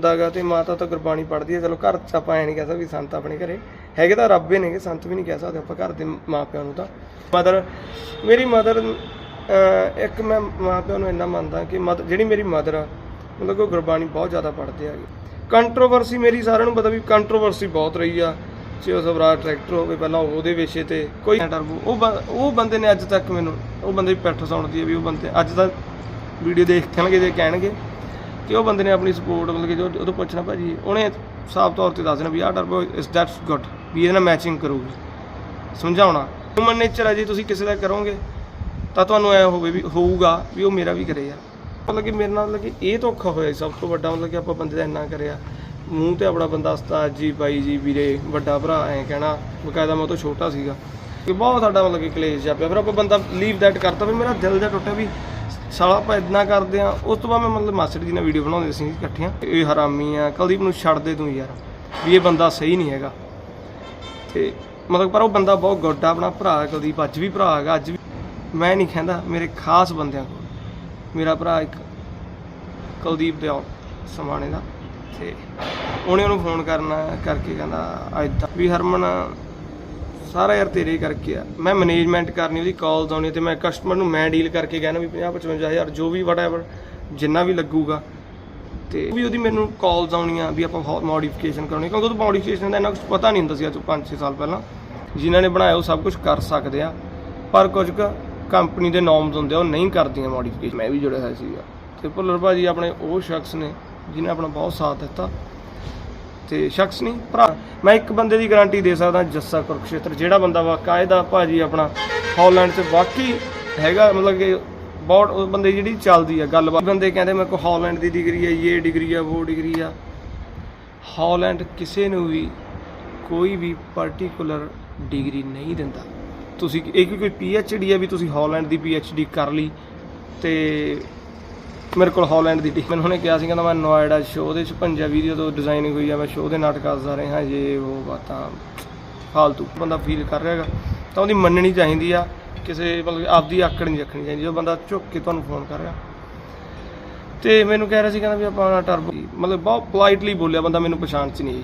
ਦਾਗਾ ਤੇ ਮਾਤਾ ਤਾਂ ਗੁਰਬਾਣੀ ਪੜ੍ਹਦੀ ਹੈ। ਚਲੋ ਘਰ ਚ ਆਪਾਂ ਐ ਨਹੀਂ ਕਹਿ ਸਕਦੇ ਵੀ ਸੰਤ ਆਪਣੇ ਘਰੇ ਹੈਗੇ ਤਾਂ ਰੱਬ ਹੀ ਨੇਗੇ, ਸੰਤ ਵੀ ਨਹੀਂ ਕਹਿ ਸਕਦੇ ਆਪਾਂ ਘਰ ਦੇ ਮਾਪਿਆਂ ਨੂੰ ਤਾਂ। ਮਦਰ, ਮੇਰੀ ਮਦਰ ਇੱਕ ਮੈਂ ਮਾਪਿਆਂ ਨੂੰ ਇੰਨਾ ਮੰਨਦਾ ਕਿ ਮਦਰ ਜਿਹੜੀ ਮੇਰੀ ਮਦਰ ਆ, ਮਤਲਬ ਉਹ ਗੁਰਬਾਣੀ ਬਹੁਤ ਜ਼ਿਆਦਾ ਪੜ੍ਹਦੇ ਹੈਗੇ। ਕੰਟਰੋਵਰਸੀ ਮੇਰੀ ਸਾਰਿਆਂ ਨੂੰ ਪਤਾ ਵੀ ਕੰਟਰੋਵਰਸੀ ਬਹੁਤ ਰਹੀ ਆ। ਜੇ ਉਹ ਸਵਰਾਜ ਟਰੈਕਟਰ ਹੋਵੇ, ਪਹਿਲਾਂ ਉਹਦੇ ਵਿਸ਼ੇ ਤੇ ਕੋਈ ਟਰਬੋ ਉਹ ਉਹ ਬੰਦੇ ਨੇ ਅੱਜ ਤੱਕ ਮੈਨੂੰ, ਉਹ ਬੰਦੇ ਦੀ ਪਿੱਠ ਸੁਣਦੀ ਹੈ ਵੀ ਉਹ ਬੰਦੇ ਅੱਜ ਦਾ ਵੀਡੀਓ ਦੇਖਣਗੇ ਜੇ ਕਹਿਣਗੇ। ਕਿ ਉਹ ਬੰਦੇ ਨੇ ਆਪਣੀ ਸਪੋਰਟ ਮਤਲਬ ਕਿ ਜੋ ਉਹ ਤੋਂ ਪੁੱਛਣਾ ਭਾਜੀ, ਉਹਨੇ ਸਾਫ਼ ਤੌਰ ਤੇ ਦੱਸ ਦੇਣਾ ਵੀ ਆਹ ਟਰਬੋ ਇਸ ਦੈਟਸ ਗੁੱਡ ਵੀ ਇਹਦੇ ਨਾਲ ਮੈਚਿੰਗ ਕਰੂਗੀ। ਸਮਝਾਉਣਾ। ਹਿਊਮਨ ਨੇਚਰ ਹੈ ਜੇ, ਤੁਸੀਂ ਕਿਸੇ ਦਾ ਕਰੋਗੇ, ਤਾਂ ਤੁਹਾਨੂੰ ਐ ਹੋਵੇ ਵੀ ਹੋਊਗਾ ਵੀ ਉਹ ਮੇਰਾ ਵੀ ਕਰੇ ਯਾਰ। ਮਤਲਬ ਕਿ ਮੇਰੇ ਨਾਲ ਮਤਲਬ ਕਿ ਇਹ ਧੋਖਾ ਹੋਇਆ ਸਭ ਤੋਂ ਵੱਡਾ ਮਤਲਬ ਕਿ ਆਪਾਂ ਬੰਦੇ ਦਾ ਇੰਨਾ ਕਰਿਆ। ਮੂੰਹ ਤੇ ਆਪਣਾ ਬੰਦਾ ਉਸਤਾਦ ਜੀ ਬਾਈ ਜੀ ਵੀਰੇ, ਵੱਡਾ ਭਰਾ, ਐ ਕਹਿਣਾ, ਬਕਾਇਦਾ ਮੈਂ ਉਹ ਤੋਂ ਛੋਟਾ ਸੀਗਾ। ਕਿ ਬਹੁਤ ਸਾਡਾ ਮਤਲਬ ਕਿ ਕਲੇਸ਼ ਜਾ ਪਿਆ। ਫਿਰ ਆਪਾਂ ਬੰਦਾ ਲੀਵ ਦੈਟ ਕਰਤਾ, ਫਿਰ ਮੇਰਾ ਦਿਲ ਜਾ ਟੁੱਟਿਆ ਵੀ ਸਾਲਾ ਆਪਾਂ ਇਦਾਂ ਕਰਦੇ ਆ ਉਸ ਤੋਂ ਬਾਅਦ ਮੈਂ ਮਤਲਬ ਮਾਸਟਰ ਜੀ ਨਾਲ ਵੀਡੀਓ ਬਣਾਉਂਦੇ ਸੀ ਇਕੱਠੀਆਂ ਇਹ ਹਰਾਮੀ ਆ, ਕੁਲਦੀਪ ਨੂੰ ਛੱਡ ਦੇ ਤੂੰ ਯਾਰ, ਵੀ ਇਹ ਬੰਦਾ ਸਹੀ ਨਹੀਂ ਹੈਗਾ। ਤੇ ਮਤਲਬ ਪਰ ਉਹ ਬੰਦਾ ਬਹੁਤ ਗੁੱਡ ਆ, ਆਪਣਾ ਭਰਾ ਕੁਲਦੀਪ, ਅੱਜ ਵੀ ਭਰਾ ਹੈਗਾ, ਅੱਜ ਵੀ। ਮੈਂ ਨਹੀਂ ਕਹਿੰਦਾ ਮੇਰੇ ਖਾਸ ਬੰਦਿਆਂ ਕੋਲ, ਮੇਰਾ ਭਰਾ ਇੱਕ ਕੁਲਦੀਪ ਦੇ ਸਮਾਣੇ ਦਾ, ਤੇ ਉਹਨੇ ਉਹਨੂੰ ਫੋਨ ਕਰਨਾ ਕਰਕੇ ਕਹਿੰਦਾ ਐਦਾਂ ਵੀ ਹਰਮਨ ਸਾਰਾ ਯਾਰ ਤੇਰੇ ਕਰਕੇ ਆ। ਮੈਂ ਮੈਨੇਜਮੈਂਟ ਕਰਨੀ, ਉਹਦੀ ਕਾਲਸ ਆਉਣੀ ਤੇ ਮੈਂ ਕਸਟਮਰ ਨੂੰ ਮੈਂ ਡੀਲ ਕਰਕੇ ਕਹਿਣਾ ਵੀ 50 55000 ਜੋ ਵੀ ਵਟਐਵਰ ਜਿੰਨਾ ਵੀ ਲੱਗੂਗਾ। ਤੇ ਵੀ ਉਹਦੀ ਮੈਨੂੰ ਕਾਲਸ ਆਉਣੀਆਂ ਵੀ ਆਪਾਂ ਮੋਡੀਫਿਕੇਸ਼ਨ ਕਰਾਉਣੀ ਕਿਉਂਕਿ ਉਹ ਮੋਡੀਫਿਕੇਸ਼ਨ ਦਾ ਇੰਨਾ ਕੁਝ ਪਤਾ ਨਹੀਂ ਹੁੰਦਾ ਸੀ ਅੱਜ ਤੋਂ 5-6 ਸਾਲ ਪਹਿਲਾਂ। ਜਿਨ੍ਹਾਂ ਨੇ ਬਣਾਇਆ ਉਹ ਸਭ ਕੁਝ ਕਰ ਸਕਦੇ ਆ। ਪਰ ਕੁਝ ਕੁ ਕੰਪਨੀ ਦੇ ਨੋਰਮਸ ਹੁੰਦੇ ਆ, ਉਹ ਨਹੀਂ ਕਰਦੀਆਂ ਮੋਡੀਫਿਕੇਸ਼ਨ ਮੈਂ ਵੀ ਜੁੜਿਆ ਹੋਇਆ ਸੀਗਾ। ਤੇ ਭੁੱਲਰ ਭਾਜੀ ਆਪਣੇ ਉਹ ਸ਼ਖਸ ਨੇ ਜਿਨੇ ਆਪਣਾ ਬਹੁਤ ਸਾਥ ਦਿੱਤਾ। ਤੇ ਸ਼ਖਸ ਨਹੀਂ, ਭਰਾ। ਮੈਂ ਇੱਕ ਬੰਦੇ ਦੀ ਗਾਰੰਟੀ ਦੇ ਸਕਦਾ ਜੱਸਾ ਕੁਰਕਸ਼ੇਤਰ, ਜਿਹੜਾ ਬੰਦਾ ਵਾਕਾਇਦਾ ਭਾਜੀ ਆਪਣਾ ਹਾਲੈਂਡ 'ਚ ਵਾਕਈ ਹੈਗਾ, ਮਤਲਬ ਕਿ ਬਹੁਤ ਉਹ ਬੰਦੇ ਜਿਹੜੀ ਚੱਲਦੀ ਆ ਗੱਲਬਾਤ। ਬੰਦੇ ਕਹਿੰਦੇ ਮੇਰੇ ਕੋਲ ਹਾਲੈਂਡ ਦੀ ਡਿਗਰੀ ਆ ਇਹ ਡਿਗਰੀ ਆ ਉਹ ਡਿਗਰੀ ਆ। ਹਾਲੈਂਡ ਕਿਸੇ ਨੂੰ ਵੀ ਕੋਈ ਵੀ ਪਾਰਟਿਕੂਲਰ ਡਿਗਰੀ ਨਹੀਂ ਦਿੰਦਾ। ਤੁਸੀਂ ਇਹ ਕਿ ਕੋਈ ਪੀ ਐਚ ਡੀ ਆ ਵੀ ਤੁਸੀਂ ਹਾਲੈਂਡ ਦੀ ਪੀ ਐਚ ਡੀ ਕਰ ਲਈ ਤੇ ਮੇਰੇ ਕੋਲ ਹਾਲੈਂਡ ਦੀ ਟੀਮ ਮੈਨੂੰ ਉਹਨੇ ਕਿਹਾ ਸੀ, ਕਹਿੰਦਾ ਮੈਂ ਨੋਇਡਾ ਸ਼ੋਅ ਦੇ ਚ ਪੰਜਾ ਵੀਡੀਓ ਤੋਂ ਡਿਜ਼ਾਈਨਿੰਗ ਹੋਈ ਆ, ਮੈਂ ਸ਼ੋਅ ਦੇ ਨਾਟਕ ਕਰਦਾ ਰਿਹਾ ਜੇ, ਉਹ ਬਾਤਾਂ ਫਾਲਤੂ ਬੰਦਾ ਫੀਲ ਕਰ ਰਿਹਾ ਹੈਗਾ। ਤਾਂ ਉਹਦੀ ਮੰਨਣੀ ਚਾਹੀਦੀ ਆ, ਕਿਸੇ ਮਤਲਬ ਆਪਦੀ ਆਕੜ ਨਹੀਂ ਰੱਖਣੀ ਚਾਹੀਦੀ ਜੋ ਬੰਦਾ ਝੁੱਕ ਕੇ ਤੁਹਾਨੂੰ ਫੋਨ ਕਰ ਰਿਹਾ। ਤੇ ਮੈਨੂੰ ਕਹਿ ਰਿਹਾ ਸੀ, ਕਹਿੰਦਾ ਵੀ ਆਪਾਂ ਟਰਬੋ ਮਤਲਬ ਬਹੁਤ ਪੋਲਾਈਟਲੀ ਬੋਲਿਆ ਬੰਦਾ, ਮੈਨੂੰ ਪਛਾਣ ਚ ਨਹੀਂ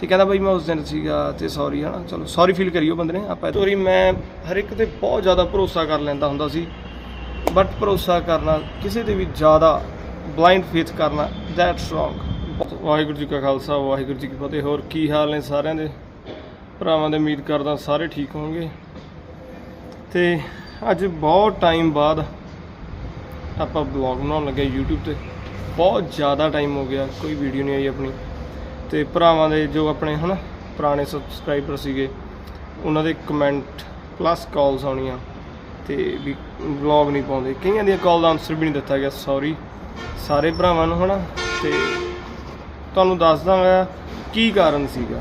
ਤੇ ਕਹਿੰਦਾ ਬਈ ਮੈਂ ਉਸ ਦਿਨ ਸੀਗਾ ਤੇ ਸੌਰੀ ਹਨਾ, ਚਲੋ ਸੌਰੀ ਫੀਲ ਕਰਿਓ ਬੰਦੇ ਨੇ। ਆਪਾਂ ਸੌਰੀ ਮੈਂ ਹਰ ਇੱਕ ਤੇ ਬਹੁਤ ਜ਼ਿਆਦਾ ਭਰੋਸਾ ਕਰ ਲੈਂਦਾ ਹੁੰਦਾ ਸੀ। ਬਟ ਭਰੋਸਾ ਕਰਨਾ, ਕਿਸੇ ਤੇ ਵੀ ਜ਼ਿਆਦਾ ਬਲਾਈਂਡ ਫੇਥ ਕਰਨਾ ਦੈਟਸ ਰੋਂਗ ਵਾਹਿਗੁਰੂ ਜੀ ਕਾ ਖਾਲਸਾ, ਵਾਹਿਗੁਰੂ ਜੀ ਕੀ ਫਤਿਹ। ਹੋਰ ਕੀ ਹਾਲ ਨੇ ਸਾਰਿਆਂ ਦੇ? ਭਰਾਵਾਂ ਦੇ ਉਮੀਦ ਕਰਦਾ ਸਾਰੇ ਠੀਕ ਹੋਣਗੇ। ਤੇ ਅੱਜ ਬਹੁਤ ਟਾਈਮ ਬਾਅਦ ਆਪਾਂ ਬਲੌਗ ਬਣਾਉਣ ਲੱਗੇ YouTube ਤੇ। ਬਹੁਤ ਜ਼ਿਆਦਾ ਟਾਈਮ ਹੋ ਗਿਆ, ਕੋਈ ਵੀਡੀਓ ਨਹੀਂ ਆਈ ਆਪਣੀ। ਤੇ ਭਰਾਵਾਂ ਦੇ ਜੋ ਆਪਣੇ ਹਨਾ, ਪੁਰਾਣੇ ਸਬਸਕ੍ਰਾਈਬਰ ਸੀਗੇ, ਉਹਨਾਂ ਦੇ ਕਮੈਂਟ ਪਲੱਸ ਕਾਲਸ ਆਉਣੀਆਂ। ਤੇ ਵੀ ਵਲੌਗ ਨਹੀਂ ਪਾਉਂਦੇ। ਕਈਆਂ ਦੀਆਂ ਕਾਲ ਦਾ ਆਨਸਰ ਵੀ ਨਹੀਂ ਦਿੱਤਾ ਗਿਆ ਸੌਰੀ ਸਾਰੇ ਭਰਾਵਾਂ ਨੂੰ ਹਨਾ, ਤੇ ਤੁਹਾਨੂੰ ਦੱਸ ਦਾਂਗਾ ਕੀ ਕਾਰਨ ਸੀਗਾ।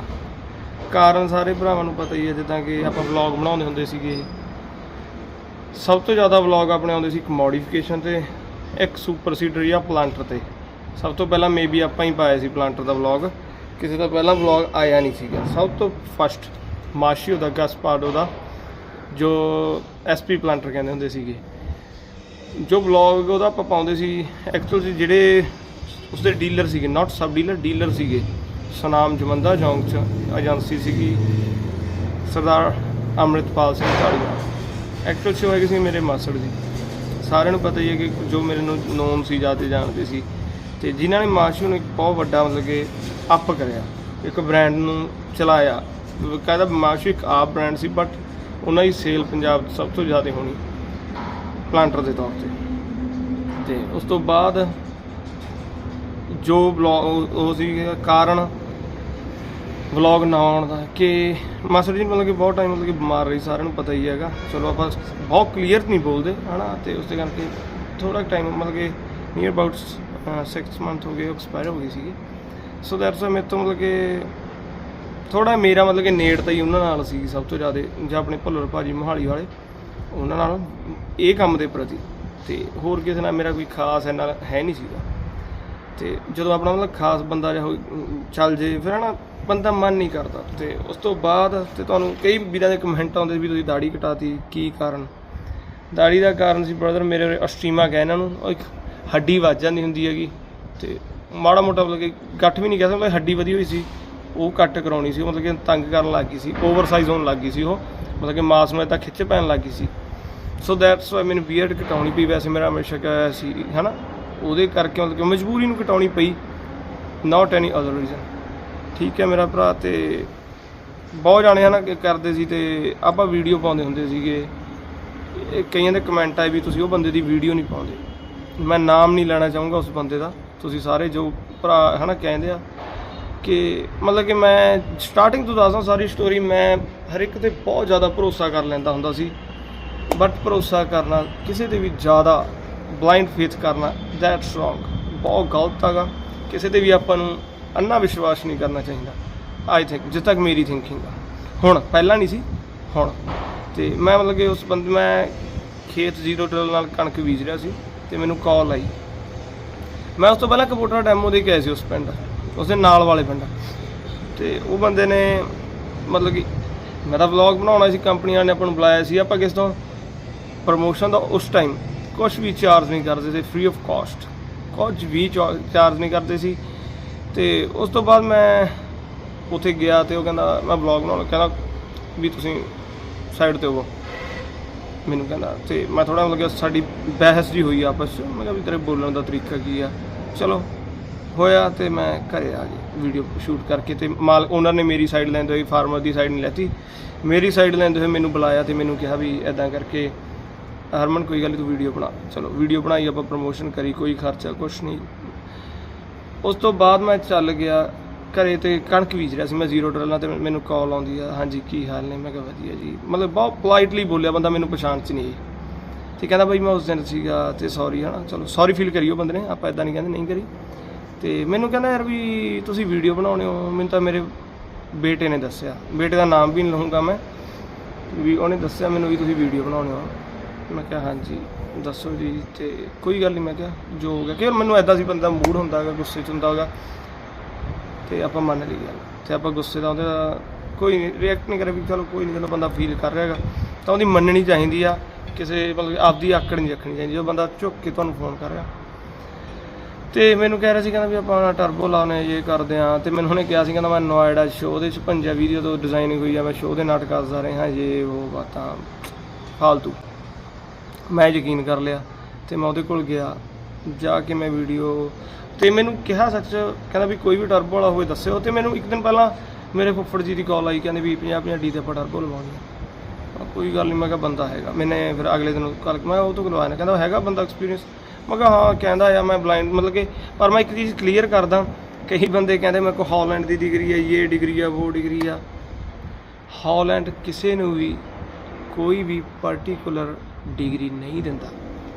ਕਾਰਨ ਸਾਰੇ ਭਰਾਵਾਂ ਨੂੰ ਪਤਾ ਹੀ ਹੈ, ਜਿੱਦਾਂ ਕਿ ਆਪਾਂ ਵਲੌਗ ਬਣਾਉਂਦੇ ਹੁੰਦੇ ਸੀਗੇ। ਸਭ ਤੋਂ ਜ਼ਿਆਦਾ ਵਲੌਗ ਆਪਣੇ ਆਉਂਦੇ ਸੀ ਇੱਕ ਮੋਡੀਫਿਕੇਸ਼ਨ ਤੇ, ਇੱਕ ਸੁਪਰ ਸੀਡਰ ਜਾਂ ਪਲਾਂਟਰ ਤੇ। ਸਭ ਤੋਂ ਪਹਿਲਾਂ ਮੇਬੀ ਆਪਾਂ ਹੀ ਪਾਇਆ ਸੀ ਪਲਾਂਟਰ ਦਾ ਵਲੌਗ ਕਿਸੇ ਦਾ ਪਹਿਲਾਂ ਵਲੌਗ ਆਇਆ ਨਹੀਂ ਸੀਗਾ। ਸਭ ਤੋਂ ਫਸਟ ਮਾਸ਼ੀਓ ਦਾ ਗਸਪਾਡੋ ਦਾ ਜੋ ਐਸਪੀ ਪਲਾਂਟਰ ਕਹਿੰਦੇ ਹੁੰਦੇ ਸੀਗੇ, ਜੋ ਵਲੌਗ ਉਹਦਾ ਆਪਾਂ ਪਾਉਂਦੇ ਸੀ ਐਕਚੁਅਲ ਸੀ ਜਿਹੜੇ ਉਸਦੇ ਡੀਲਰ ਸੀਗੇ ਨਾਟ ਸਬ ਡੀਲਰ ਡੀਲਰ ਸੀਗੇ, ਸਨਾਮ ਜਮੰਦਾ ਚੌਂਕ ਚ ਏਜੰਸੀ ਸੀਗੀ, ਸਰਦਾਰ ਅੰਮ੍ਰਿਤਪਾਲ ਸਿੰਘ ਢਾਲੀਵਾਲ ਐਕਚੁਅਲ ਸ਼ੋ ਹੈਗੇ ਸੀ ਮੇਰੇ ਮਾਸੜ ਜੀ। ਸਾਰਿਆਂ ਨੂੰ ਪਤਾ ਹੀ ਹੈ ਕਿ ਜੋ ਮੇਰੇ ਨੂੰ ਨੋਨ ਸੀ ਜਾਂਦੇ ਜਾਣਦੇ ਸੀ, ਤੇ ਜਿਨ੍ਹਾਂ ਨੇ ਮਾਸ਼ੂ ਨੂੰ ਇੱਕ ਬਹੁਤ ਵੱਡਾ ਮਤਲਬ ਕਿ ਅਪ ਕਰਿਆ, ਇੱਕ ਬ੍ਰਾਂਡ ਨੂੰ ਚਲਾਇਆ। ਕਹਿੰਦਾ ਮਾਸ਼ੂ ਇੱਕ ਆਪ ਬ੍ਰਾਂਡ ਸੀ ਬਟ ਉਹਨਾਂ ਦੀ ਸੇਲ ਪੰਜਾਬ 'ਚ ਸਭ ਤੋਂ ਜ਼ਿਆਦਾ ਹੋਣੀ ਪਲਾਂਟਰ ਦੇ ਤੌਰ ਤੇ। ਤੇ ਉਸ ਤੋਂ ਬਾਅਦ ਜੋ ਬਲੌਗ ਉਹ ਸੀ ਕਾਰਨ ਵਲੌਗ ਨਾ ਆਉਣ ਦਾ ਕਿ ਮਾਸਟਰ ਜੀ ਮਤਲਬ ਕਿ ਬਹੁਤ ਟਾਈਮ ਮਤਲਬ ਕਿ ਬਿਮਾਰ ਰਹੀ, ਸਾਰਿਆਂ ਨੂੰ ਪਤਾ ਹੀ ਹੈਗਾ। ਚਲੋ ਆਪਾਂ ਬਹੁਤ ਕਲੀਅਰ ਨਹੀਂ ਬੋਲਦੇ, ਹਨਾ? ਤੇ ਉਸ ਦੇ ਕਰਕੇ ਥੋੜਾ ਟਾਈਮ ਮਤਲਬ ਕਿ ਨੀਅਰ ਅਬਾਊਟ 6 ਮੰਥ ਹੋ ਗਏ ਐਕਸਪਾਇਰ ਹੋ ਗਈ ਸੀਗੀ। ਸੋ ਦੈਟਸ ਵਾਈ ਮੇਰੇ ਤੋਂ ਮਤਲਬ ਕਿ ਥੋੜਾ ਮੇਰਾ ਮਤਲਬ ਕਿ ਨੇੜਤਾ ਹੀ ਉਹਨਾਂ ਨਾਲ ਸੀ ਸਭ ਤੋਂ ਜ਼ਿਆਦਾ, ਜਾਂ ਆਪਣੇ ਭੁੱਲਰ ਭਾਜੀ ਮੋਹਾਲੀ ਵਾਲੇ, ਉਹਨਾਂ ਨਾਲ ਇਹ ਕੰਮ ਦੇ ਪ੍ਰਤੀ। ਤੇ ਹੋਰ ਕਿਸੇ ਨਾਲ ਮੇਰਾ ਕੋਈ ਖਾਸ ਇੰਨਾ ਹੈ ਨਹੀਂ ਸੀਗਾ। ਤੇ ਜਦੋਂ ਆਪਣਾ ਮਤਲਬ ਖਾਸ ਬੰਦਾ ਜਿਹਾ ਹੋਈ- ਚੱਲ ਜੇ, ਫਿਰ ਹਨਾ ਬੰਦਾ ਮਨ ਨਹੀਂ ਕਰਦਾ। ਤੇ ਉਸ ਤੋਂ ਬਾਅਦ ਤੇ ਤੁਹਾਨੂੰ ਕਈ ਵੀਰਾਂ ਦੇ ਕਮੈਂਟ ਆਉਂਦੇ ਵੀ ਤੁਸੀਂ ਦਾੜੀ ਕਟਾਤੀ, ਕੀ ਕਾਰਨ? ਦਾੜੀ ਦਾ ਕਾਰਨ ਸੀ ਬ੍ਰਦਰ ਮੇਰੇ ਅਸਟੀਮਾ ਕਹਿ ਇਹਨਾਂ ਨੂੰ, ਉਹ ਇੱਕ ਹੱਡੀ ਵੱਜ ਜਾਂਦੀ ਹੁੰਦੀ ਹੈਗੀ। ਤੇ ਮਾੜਾ ਮੋਟਾ ਮਤਲਬ ਕਿ ਗੱਠ ਵੀ ਨਹੀਂ ਕਹਿ ਸਕਦਾ, ਹੱਡੀ ਵਧੀ ਹੋਈ ਸੀ। ਉਹ ਕੱਟ ਕਰਾਉਣੀ ਸੀ ਮਤਲਬ ਕਿ ਤੰਗ ਕਰਨ ਲੱਗ ਗਈ ਸੀ ਓਵਰਸਾਈਜ਼ ਹੋਣ ਲੱਗ ਗਈ ਸੀ ਉਹ, ਮਤਲਬ ਕਿ ਮਾਸ ਨੂੰ ਤਾਂ ਖਿੱਚ ਪੈਣ ਲੱਗ ਗਈ ਸੀ। ਸੋ ਦੈਟਸ ਵਾਈ ਮੈਨੂੰ ਬੀਅਰਡ ਕਟਾਉਣੀ ਪਈ, ਵੈਸੇ ਮੇਰਾ ਹਮੇਸ਼ਾ ਕਾ ਸੀ, ਹਨਾ? ਉਹਦੇ ਕਰਕੇ ਮਤਲਬ ਕਿ ਮਜਬੂਰੀ ਨੂੰ ਕਟਾਉਣੀ ਪਈ ਨਾਟ ਐਨੀ ਅਦਰ ਰੀਜ਼ਨ ਠੀਕ ਹੈ ਮੇਰਾ ਭਰਾ ਤੇ ਬਹੁਤ ਜਾਣੇ ਹਨਾ ਕਿ ਕਰਦੇ ਸੀ ਤੇ ਆਪਾਂ ਵੀਡੀਓ ਪਾਉਂਦੇ ਹੁੰਦੇ ਸੀਗੇ। ਕਈਆਂ ਦੇ ਕਮੈਂਟ ਆਏ ਵੀ ਤੁਸੀਂ ਉਹ ਬੰਦੇ ਦੀ ਵੀਡੀਓ ਨਹੀਂ ਪਾਉਂਦੇ। ਮੈਂ ਨਾਮ ਨਹੀਂ ਲੈਣਾ ਚਾਹੂੰਗਾ ਉਸ ਬੰਦੇ ਦਾ। ਤੁਸੀਂ ਸਾਰੇ ਜੋ ਭਰਾ ਹਨਾ ਕਹਿੰਦੇ ਆ ਕਿ ਮਤਲਬ ਕਿ ਮੈਂ ਸਟਾਰਟਿੰਗ ਤੋਂ ਦੱਸਦਾ, ਸਾਰੀ ਸਟੋਰੀ ਮੈਂ ਹਰ ਇੱਕ ਤੇ ਬਹੁਤ ਜ਼ਿਆਦਾ ਭਰੋਸਾ ਕਰ ਲੈਂਦਾ ਹੁੰਦਾ ਸੀ। ਬਟ ਭਰੋਸਾ ਕਰਨਾ, ਕਿਸੇ ਤੇ ਵੀ ਜ਼ਿਆਦਾ ਬਲਾਈਂਡ ਫੇਥ ਕਰਨਾ ਦੈਟਸ ਰੋਂਗ ਬਹੁਤ ਗਲਤ ਹੈਗਾ। ਕਿਸੇ ਤੇ ਵੀ ਆਪਾਂ ਨੂੰ ਅੰਨਾ ਵਿਸ਼ਵਾਸ ਨਹੀਂ ਕਰਨਾ ਚਾਹੀਦਾ। ਆਈ ਥਿੰਕ ਜਿੱਥੇ ਤੱਕ ਮੇਰੀ ਥਿੰਕਿੰਗ ਆ। ਹੁਣ, ਪਹਿਲਾਂ ਨਹੀਂ ਸੀ, ਹੁਣ। ਤੇ ਮੈਂ ਮਤਲਬ ਕਿ ਉਸ ਬੰਦੇ, ਮੈਂ ਖੇਤ ਜ਼ੀਰੋ ਟਰਲ ਨਾਲ ਕਣਕ ਬੀਜ ਰਿਹਾ ਸੀ ਤੇ ਮੈਨੂੰ ਕਾਲ ਆਈ। ਮੈਂ ਉਸ ਤੋਂ ਪਹਿਲਾਂ ਕੰਪਿਊਟਰ ਡੈਮੋ ਦੇ ਕੇ ਆਇਆ ਸੀ ਉਸ ਪਿੰਡ। ਉਸਦੇ ਨਾਲ ਵਾਲੇ ਪਿੰਡ। ਤੇ ਉਹ ਬੰਦੇ ਨੇ ਮਤਲਬ ਕਿ ਮੈਂ ਤਾਂ ਵਲੌਗ ਬਣਾਉਣਾ ਸੀ ਕੰਪਨੀਆਂ ਨੇ ਆਪਾਂ ਨੂੰ ਬੁਲਾਇਆ ਸੀ। ਆਪਾਂ ਕਿਸ ਤੋਂ? ਪ੍ਰੋਮੋਸ਼ਨ ਦਾ ਉਸ ਟਾਈਮ ਕੁਝ ਵੀ ਚਾਰਜ ਨਹੀਂ ਕਰਦੇ ਸੀ ਫ੍ਰੀ ਆਫ ਕਾਸਟ ਕੁਝ ਵੀ ਚਾਰਜ ਨਹੀਂ ਕਰਦੇ ਸੀ। ਤੇ ਉਸ ਤੋਂ ਬਾਅਦ ਮੈਂ ਉੱਥੇ ਗਿਆ ਤੇ ਉਹ ਕਹਿੰਦਾ, ਮੈਂ ਵਲੌਗ ਬਣਾਉਣਾ ਕਹਿੰਦਾ ਵੀ ਤੁਸੀਂ ਸਾਈਡ ਤੇ ਹੋਵੋ। ਮੈਨੂੰ ਕਹਿੰਦਾ, ਤੇ ਮੈਂ ਥੋੜਾ ਮਤਲਬ ਕਿ ਸਾਡੀ ਬਹਿਸ ਜੀ ਹੋਈ ਆਪਸ 'ਚ। ਮੈਂ ਕਿਹਾ ਵੀ ਤੇਰੇ ਬੋਲਣ ਦਾ ਤਰੀਕਾ ਕੀ ਆ? ਚਲੋ ਹੋਇਆ ਤੇ ਮੈਂ ਘਰੇ ਆ ਗਿਆ ਵੀਡੀਓ ਸ਼ੂਟ ਕਰਕੇ ਤੇ ਮਾਲ ਓਨਰ ਨੇ ਮੇਰੀ ਸਾਈਡ ਲੈਂਦੇ ਹੋਏ ਫਾਰਮਰ ਦੀ ਸਾਈਡ ਨਹੀਂ ਲੈਤੀ। ਮੇਰੀ ਸਾਈਡ ਲੈਂਦੇ ਹੋਏ ਮੈਨੂੰ ਬੁਲਾਇਆ ਤੇ ਮੈਨੂੰ ਕਿਹਾ ਵੀ ਐਦਾਂ ਕਰਕੇ, ਹਰਮਨ ਕੋਈ ਗੱਲ ਨਹੀਂ ਤੂੰ ਵੀਡੀਓ ਬਣਾ, ਚਲੋ ਵੀਡੀਓ ਬਣਾਈ, ਆਪਾਂ ਪ੍ਰੋਮੋਸ਼ਨ ਕਰੀ, ਕੋਈ ਖਰਚਾ ਕੁਛ ਨਹੀਂ ਉਸ ਤੋਂ ਬਾਅਦ ਮੈਂ ਚੱਲ ਗਿਆ, ਘਰੇ ਤੇ ਕਣਕ ਬੀਜ ਰਿਹਾ ਸੀ, ਮੈਂ ਜ਼ੀਰੋ ਟਰਲਾਂ ਤੇ ਮੈਨੂੰ ਕਾਲ ਆਉਂਦੀ ਆ, ਹਾਂਜੀ, ਕੀ ਹਾਲ ਨੇ? ਮੈਂ ਕਿਹਾ ਵਧੀਆ ਜੀ। ਮਤਲਬ ਬਹੁਤ ਪੋਲਾਈਟਲੀ ਬੋਲਿਆ ਬੰਦਾ, ਮੈਨੂੰ ਪਛਾਣ ਚ ਨਹੀਂ ਤੇ ਕਹਿੰਦਾ ਬਾਈ ਮੈਂ ਉਸ ਦਿਨ ਸੀਗਾ ਤੇ ਸੌਰੀ ਹਨਾ, ਚਲੋ ਸੌਰੀ ਫੀਲ ਕਰਿਓ ਬੰਦੇ ਨੇ, ਆਪਾਂ ਇਦਾਂ ਨਹੀਂ ਕਹਿੰਦੇ, ਨਹੀਂ ਕਰੀ। ਤੇ ਮੈਨੂੰ ਕਹਿੰਦਾ ਯਾਰ ਵੀ ਤੁਸੀਂ ਵੀਡੀਓ ਬਣਾਉਣੇ ਹੋ। ਮੈਨੂੰ ਤਾਂ ਮੇਰੇ ਬੇਟੇ ਨੇ ਦੱਸਿਆ। ਬੇਟੇ ਦਾ ਨਾਮ ਵੀ ਨਹੀਂ ਲਵਾਂਗਾ ਮੈਂ। ਵੀ ਉਹਨੇ ਦੱਸਿਆ ਮੈਨੂੰ ਵੀ ਤੁਸੀਂ ਵੀਡੀਓ ਬਣਾਉਣੇ ਹੋ। ਮੈਂ ਕਿਹਾ ਹਾਂਜੀ, ਦੱਸੋ ਜੀ ਤੇ ਕੋਈ ਗੱਲ ਨਹੀਂ ਮੈਂ ਕਿਹਾ ਜੋ ਹੋ ਗਿਆ। ਕਿ ਮੈਨੂੰ ਐਦਾਂ ਸੀ ਬੰਦਾ ਮੂਡ ਹੁੰਦਾ ਹੈਗਾ, ਗੁੱਸੇ 'ਚ ਹੁੰਦਾ ਹੈਗਾ। ਤੇ ਆਪਾਂ ਮੰਨ ਲਈ ਗੱਲ। ਤੇ ਆਪਾਂ ਗੁੱਸੇ ਦਾ ਉਹਦਾ ਕੋਈ ਰਿਐਕਟ ਨਹੀਂ ਕਰੇ ਵੀ ਚਲੋ ਕੋਈ ਨਹੀਂ ਜਦੋਂ ਬੰਦਾ ਫੀਲ ਕਰ ਰਿਹਾ ਹੈਗਾ, ਤਾਂ ਉਹਦੀ ਮੰਨਣੀ ਚਾਹੀਦੀ ਆ। ਕਿਸੇ ਮਤਲਬ ਆਪਦੀ ਆਕੜ ਨਹੀਂ ਰੱਖਣੀ ਚਾਹੀਦੀ। ਜਦੋਂ ਬੰਦਾ ਝੁੱਕ ਕੇ ਤੁਹਾਨੂੰ ਫੋਨ ਕਰ ਰਿਹਾ ਤੇ ਮੈਨੂੰ ਕਹਿ ਰਿਹਾ ਸੀ, ਕਹਿੰਦਾ ਵੀ ਆਪਾਂ ਟਰਬੋ ਲਾਉਣੇ ਇਹ ਕਰਦੇ ਆ। ਤੇ ਮੈਨੂੰ ਉਹਨੇ ਕਿਹਾ ਸੀ, ਕਹਿੰਦਾ ਮੈਂ ਨੋਇਡਾ ਸ਼ੋਅ ਦੇ ਚ ਪੰਜਾ ਵੀਡੀਓ ਤੋਂ ਡਿਜ਼ਾਈਨਿੰਗ ਹੋਈ ਆ, ਮੈਂ ਸ਼ੋਅ ਦੇ ਨਾਟਕ ਕਰਦਾ ਰਿਹਾ ਇਹ ਉਹ ਬਾਤਾਂ ਫਾਲਤੂ। ਮੈਂ ਯਕੀਨ ਕਰ ਲਿਆ ਤੇ ਮੈਂ ਉਹਦੇ ਕੋਲ ਗਿਆ, ਜਾ ਕੇ ਮੈਂ ਵੀਡੀਓ ਤੇ ਮੈਨੂੰ ਕਿਹਾ ਸੱਚ, ਕਹਿੰਦਾ ਵੀ ਕੋਈ ਵੀ ਟਰਬੋ ਵਾਲਾ ਹੋਵੇ ਦੱਸਿਓ। ਤੇ ਮੈਨੂੰ ਇੱਕ ਦਿਨ ਪਹਿਲਾਂ ਮੇਰੇ ਫੁੱਫੜ ਜੀ ਦੀ ਕਾਲ ਆਈ, ਕਹਿੰਦੇ ਵੀ 50 50 ਡੀ ਤੇ ਆਪਾਂ ਟਰਬੋ ਲਵਾਉਣੀ ਆ ਕੋਈ ਗੱਲ ਨਹੀਂ ਮੈਂ ਕਿਹਾ, ਬੰਦਾ ਹੈਗਾ। ਮੈਨੇ ਫਿਰ ਅਗਲੇ ਦਿਨ ਕੱਲ ਮੈਂ ਉਹ ਤੋਂ ਲਵਾਇਆ ਨਾ ਕਹਿੰਦਾ ਹੈਗਾ ਬੰਦਾ ਐਕਸਪੀਰੀਅੰਸ ਮੈਂ ਕਿਹਾ, ਹਾਂ, ਕਹਿੰਦਾ ਆ ਮੈਂ ਬਲਾਈਂਡ ਮਤਲਬ ਕਿ ਪਰ ਮੈਂ ਇੱਕ ਚੀਜ਼ ਕਲੀਅਰ ਕਰਦਾ, ਕਈ ਬੰਦੇ ਕਹਿੰਦੇ ਮੇਰੇ ਕੋਲ ਹਾਲੈਂਡ ਦੀ ਡਿਗਰੀ ਹੈ ਇਹ ਡਿਗਰੀ ਆ ਉਹ ਡਿਗਰੀ ਆ। ਹਾਲੈਂਡ ਕਿਸੇ ਨੂੰ ਵੀ ਕੋਈ ਵੀ ਪਾਰਟਿਕੂਲਰ ਡਿਗਰੀ ਨਹੀਂ ਦਿੰਦਾ।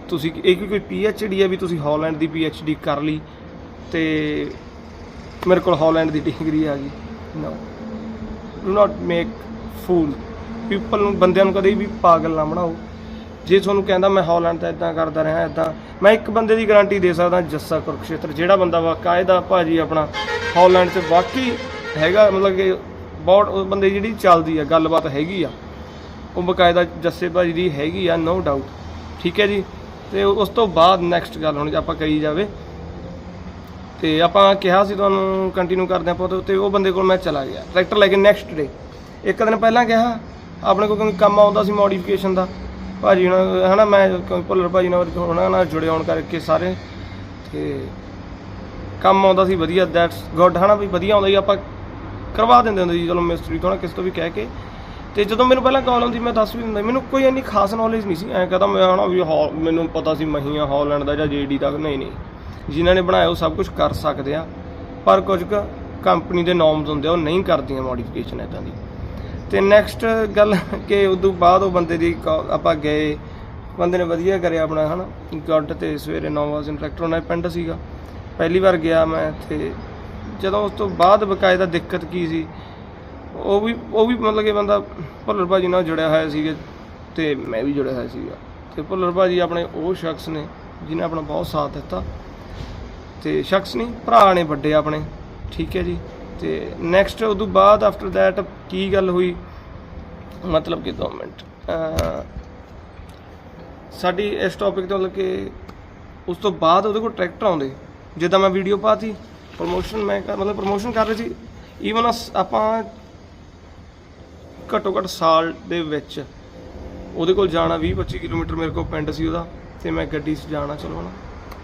ਤੁਸੀਂ ਇਹ ਕੋਈ ਪੀ ਐਚ ਡੀ ਆ ਵੀ ਤੁਸੀਂ ਹਾਲੈਂਡ ਦੀ ਪੀ ਐਚ ਡੀ ਕਰ ਲਈ ਤੇ ਮੇਰੇ ਕੋਲ ਹਾਲੈਂਡ ਦੀ ਡਿਗਰੀ ਆ ਗਈ। No do not make fool people ਨੂੰ, ਬੰਦਿਆਂ ਨੂੰ ਕਦੇ ਵੀ ਪਾਗਲ ਨਾ ਬਣਾਓ। ਜੇ ਤੁਹਾਨੂੰ ਕਹਿੰਦਾ ਮੈਂ ਹਾਲੈਂਡ ਦਾ ਇਦਾਂ ਕਰਦਾ ਰਿਹਾ ਇਦਾਂ ਮੈਂ ਇੱਕ ਬੰਦੇ ਦੀ ਗਾਰੰਟੀ ਦੇ ਸਕਦਾ ਜੱਸਾ ਕੁਰਕਸ਼ੇਤਰ, ਜਿਹੜਾ ਬੰਦਾ ਵਾਕਾਇਦਾ ਭਾਜੀ ਆਪਣਾ ਹਾਲੈਂਡ 'ਚ ਵਾਕਈ ਹੈਗਾ, ਮਤਲਬ ਕਿ ਬਹੁਤ ਉਹ ਬੰਦੇ ਜਿਹੜੀ ਚੱਲਦੀ ਆ, ਗੱਲਬਾਤ ਹੈਗੀ ਆ, ਉਹ ਬਕਾਇਦਾ ਜੱਸੇ ਭਾਜੀ ਦੀ ਹੈਗੀ ਆ ਨੋ ਡਾਊਟ ਠੀਕ ਹੈ ਜੀ? ਤੇ ਉਸ ਤੋਂ ਬਾਅਦ ਨੈਕਸਟ ਗੱਲ ਹੁਣ ਆਪਾਂ ਕਰੀ ਜਾਵੇ। ਤੇ ਆਪਾਂ ਕਿਹਾ ਸੀ ਤੁਹਾਨੂੰ ਕੰਟੀਨਿਊ ਕਰਦੇ ਆਪਾਂ ਉਹਦੇ ਉਹ ਬੰਦੇ ਕੋਲ ਮੈਂ ਚਲਾ ਗਿਆ। ਟਰੈਕਟਰ ਲੈ ਕੇ ਨੈਕਸਟ ਡੇ ਇੱਕ ਦਿਨ ਪਹਿਲਾਂ ਕਿਹਾ, ਆਪਣੇ ਕੋਲ ਕੋਈ ਕੰਮ ਆਉਂਦਾ ਸੀ ਮੋਡੀਫਿਕੇਸ਼ਨ ਦਾ। ਭਾਜੀ ਨਾਲ ਹਨਾ, ਮੈਂ ਕੋਈ ਭੁੱਲਰ ਭਾਜੀ ਨਾਲ ਉਹਨਾਂ ਨਾਲ ਜੁੜੇ ਹੋਣ ਕਰਕੇ ਸਾਰੇ, ਤੇ ਕੰਮ ਆਉਂਦਾ ਸੀ ਵਧੀਆ ਦੈਟਸ ਗੁੱਡ ਹਨਾ, ਵੀ ਵਧੀਆ ਆਉਂਦਾ ਜੀ ਆਪਾਂ ਕਰਵਾ ਦਿੰਦੇ ਹੁੰਦੇ ਜੀ ਚਲੋ ਮਿਸਟਰੀ ਤੋਂ ਨਾ ਕਿਸ ਤੋਂ ਵੀ ਕਹਿ ਕੇ। ਤੇ ਜਦੋਂ ਮੈਨੂੰ ਪਹਿਲਾਂ ਕਾਲ ਆਉਂਦੀ, ਮੈਂ ਦੱਸ ਵੀ ਦਿੰਦਾ, ਮੈਨੂੰ ਕੋਈ ਇੰਨੀ ਖਾਸ ਨੌਲੇਜ ਨਹੀਂ ਸੀ, ਐਂ ਕਹਦਾ ਮੈਂ, ਹਨਾ, ਵੀ ਹਾਲ, ਮੈਨੂੰ ਪਤਾ ਸੀ ਮਹੀਆਂ ਹਾਲੈਂਡ ਦਾ ਜਾਂ ਜੀਡੀ ਦਾ, ਨਹੀਂ ਨਹੀਂ, ਜਿਨ੍ਹਾਂ ਨੇ ਬਣਾਇਆ, ਉਹ ਸਭ ਕੁਝ ਕਰ ਸਕਦੇ ਆ, ਪਰ ਕੁਝ ਕੁ ਕੰਪਨੀ ਦੇ ਨੋਰਮਸ ਹੁੰਦੇ ਆ, ਉਹ ਨਹੀਂ ਕਰਦੀਆਂ ਮੋਡੀਫਿਕੇਸ਼ਨ ਇਦਾਂ ਦੀ। ਤੇ ਨੈਕਸਟ ਗੱਲ ਕਿ ਉਦੋਂ ਬਾਅਦ ਉਹ ਬੰਦੇ ਦੀ call- ਆਪਾਂ ਗਏ। ਬੰਦੇ ਨੇ ਵਧੀਆ ਕਰਿਆ ਆਪਣਾ, ਹਨਾ? ਗੱਡ ਤੇ ਸਵੇਰੇ 9 ਵਜੇ ਟਰੈਕਟਰ ਉਹਨਾਂ ਪਿੰਡ ਸੀਗਾ। ਪਹਿਲੀ ਵਾਰ ਗਿਆ ਮੈਂ ਤੇ ਜਦੋਂ ਉਸ ਤੋਂ ਬਾਅਦ ਬਕਾਇਦਾ ਦਿੱਕਤ ਕੀ ਸੀ? ਉਹ ਵੀ ਉਹ ਵੀ ਮਤਲਬ ਕਿ ਬੰਦਾ ਭੁੱਲਰ ਭਾਜੀ ਨਾਲ ਜੁੜਿਆ ਹੋਇਆ ਸੀਗਾ ਤੇ ਮੈਂ ਵੀ ਜੁੜਿਆ ਹੋਇਆ ਸੀਗਾ। ਤੇ ਭੁੱਲਰ ਭਾਜੀ ਆਪਣੇ ਉਹ ਸ਼ਖਸ ਨੇ ਜਿਨੇ ਆਪਣਾ ਬਹੁਤ ਸਾਥ ਦਿੱਤਾ। ਤੇ ਸ਼ਖਸ ਨਹੀਂ, ਭਰਾ ਨੇ ਵੱਡੇ ਆਪਣੇ। ਠੀਕ ਹੈ ਜੀ? ਤੇ ਨੈਕਸਟ ਉਦੋਂ ਬਾਅਦ ਆਫਟਰ ਦੈਟ ਕੀ ਗੱਲ ਹੋਈ? ਮਤਲਬ ਕਿ 2 ਮਿੰਟ ਸਾਡੀ ਇਸ ਟੌਪਿਕ ਤੋਂ ਮਤਲਬ ਕਿ ਉਸ ਤੋਂ ਬਾਅਦ ਉਹਦੇ ਕੋਲ ਟਰੈਕਟਰ ਆਉਂਦੇ, ਜਿੱਦਾਂ ਮੈਂ ਵੀਡੀਓ ਪਾਤੀ ਪ੍ਰੋਮੋਸ਼ਨ ਮੈਂ ਮਤਲਬ ਪ੍ਰੋਮੋਸ਼ਨ ਕਰ ਰਹੀ ਸੀ ਈਵਨ ਆਪਾਂ ਘੱਟੋ ਘੱਟ ਸਾਲ ਦੇ ਵਿੱਚ ਉਹਦੇ ਕੋਲ ਜਾਣਾ 20 25 ਕਿਲੋਮੀਟਰ ਮੇਰੇ ਕੋਲ ਪਿੰਡ ਸੀ ਉਹਦਾ, ਤੇ ਮੈਂ ਗੱਡੀ 'ਚ ਜਾਣਾ, ਚਲੋ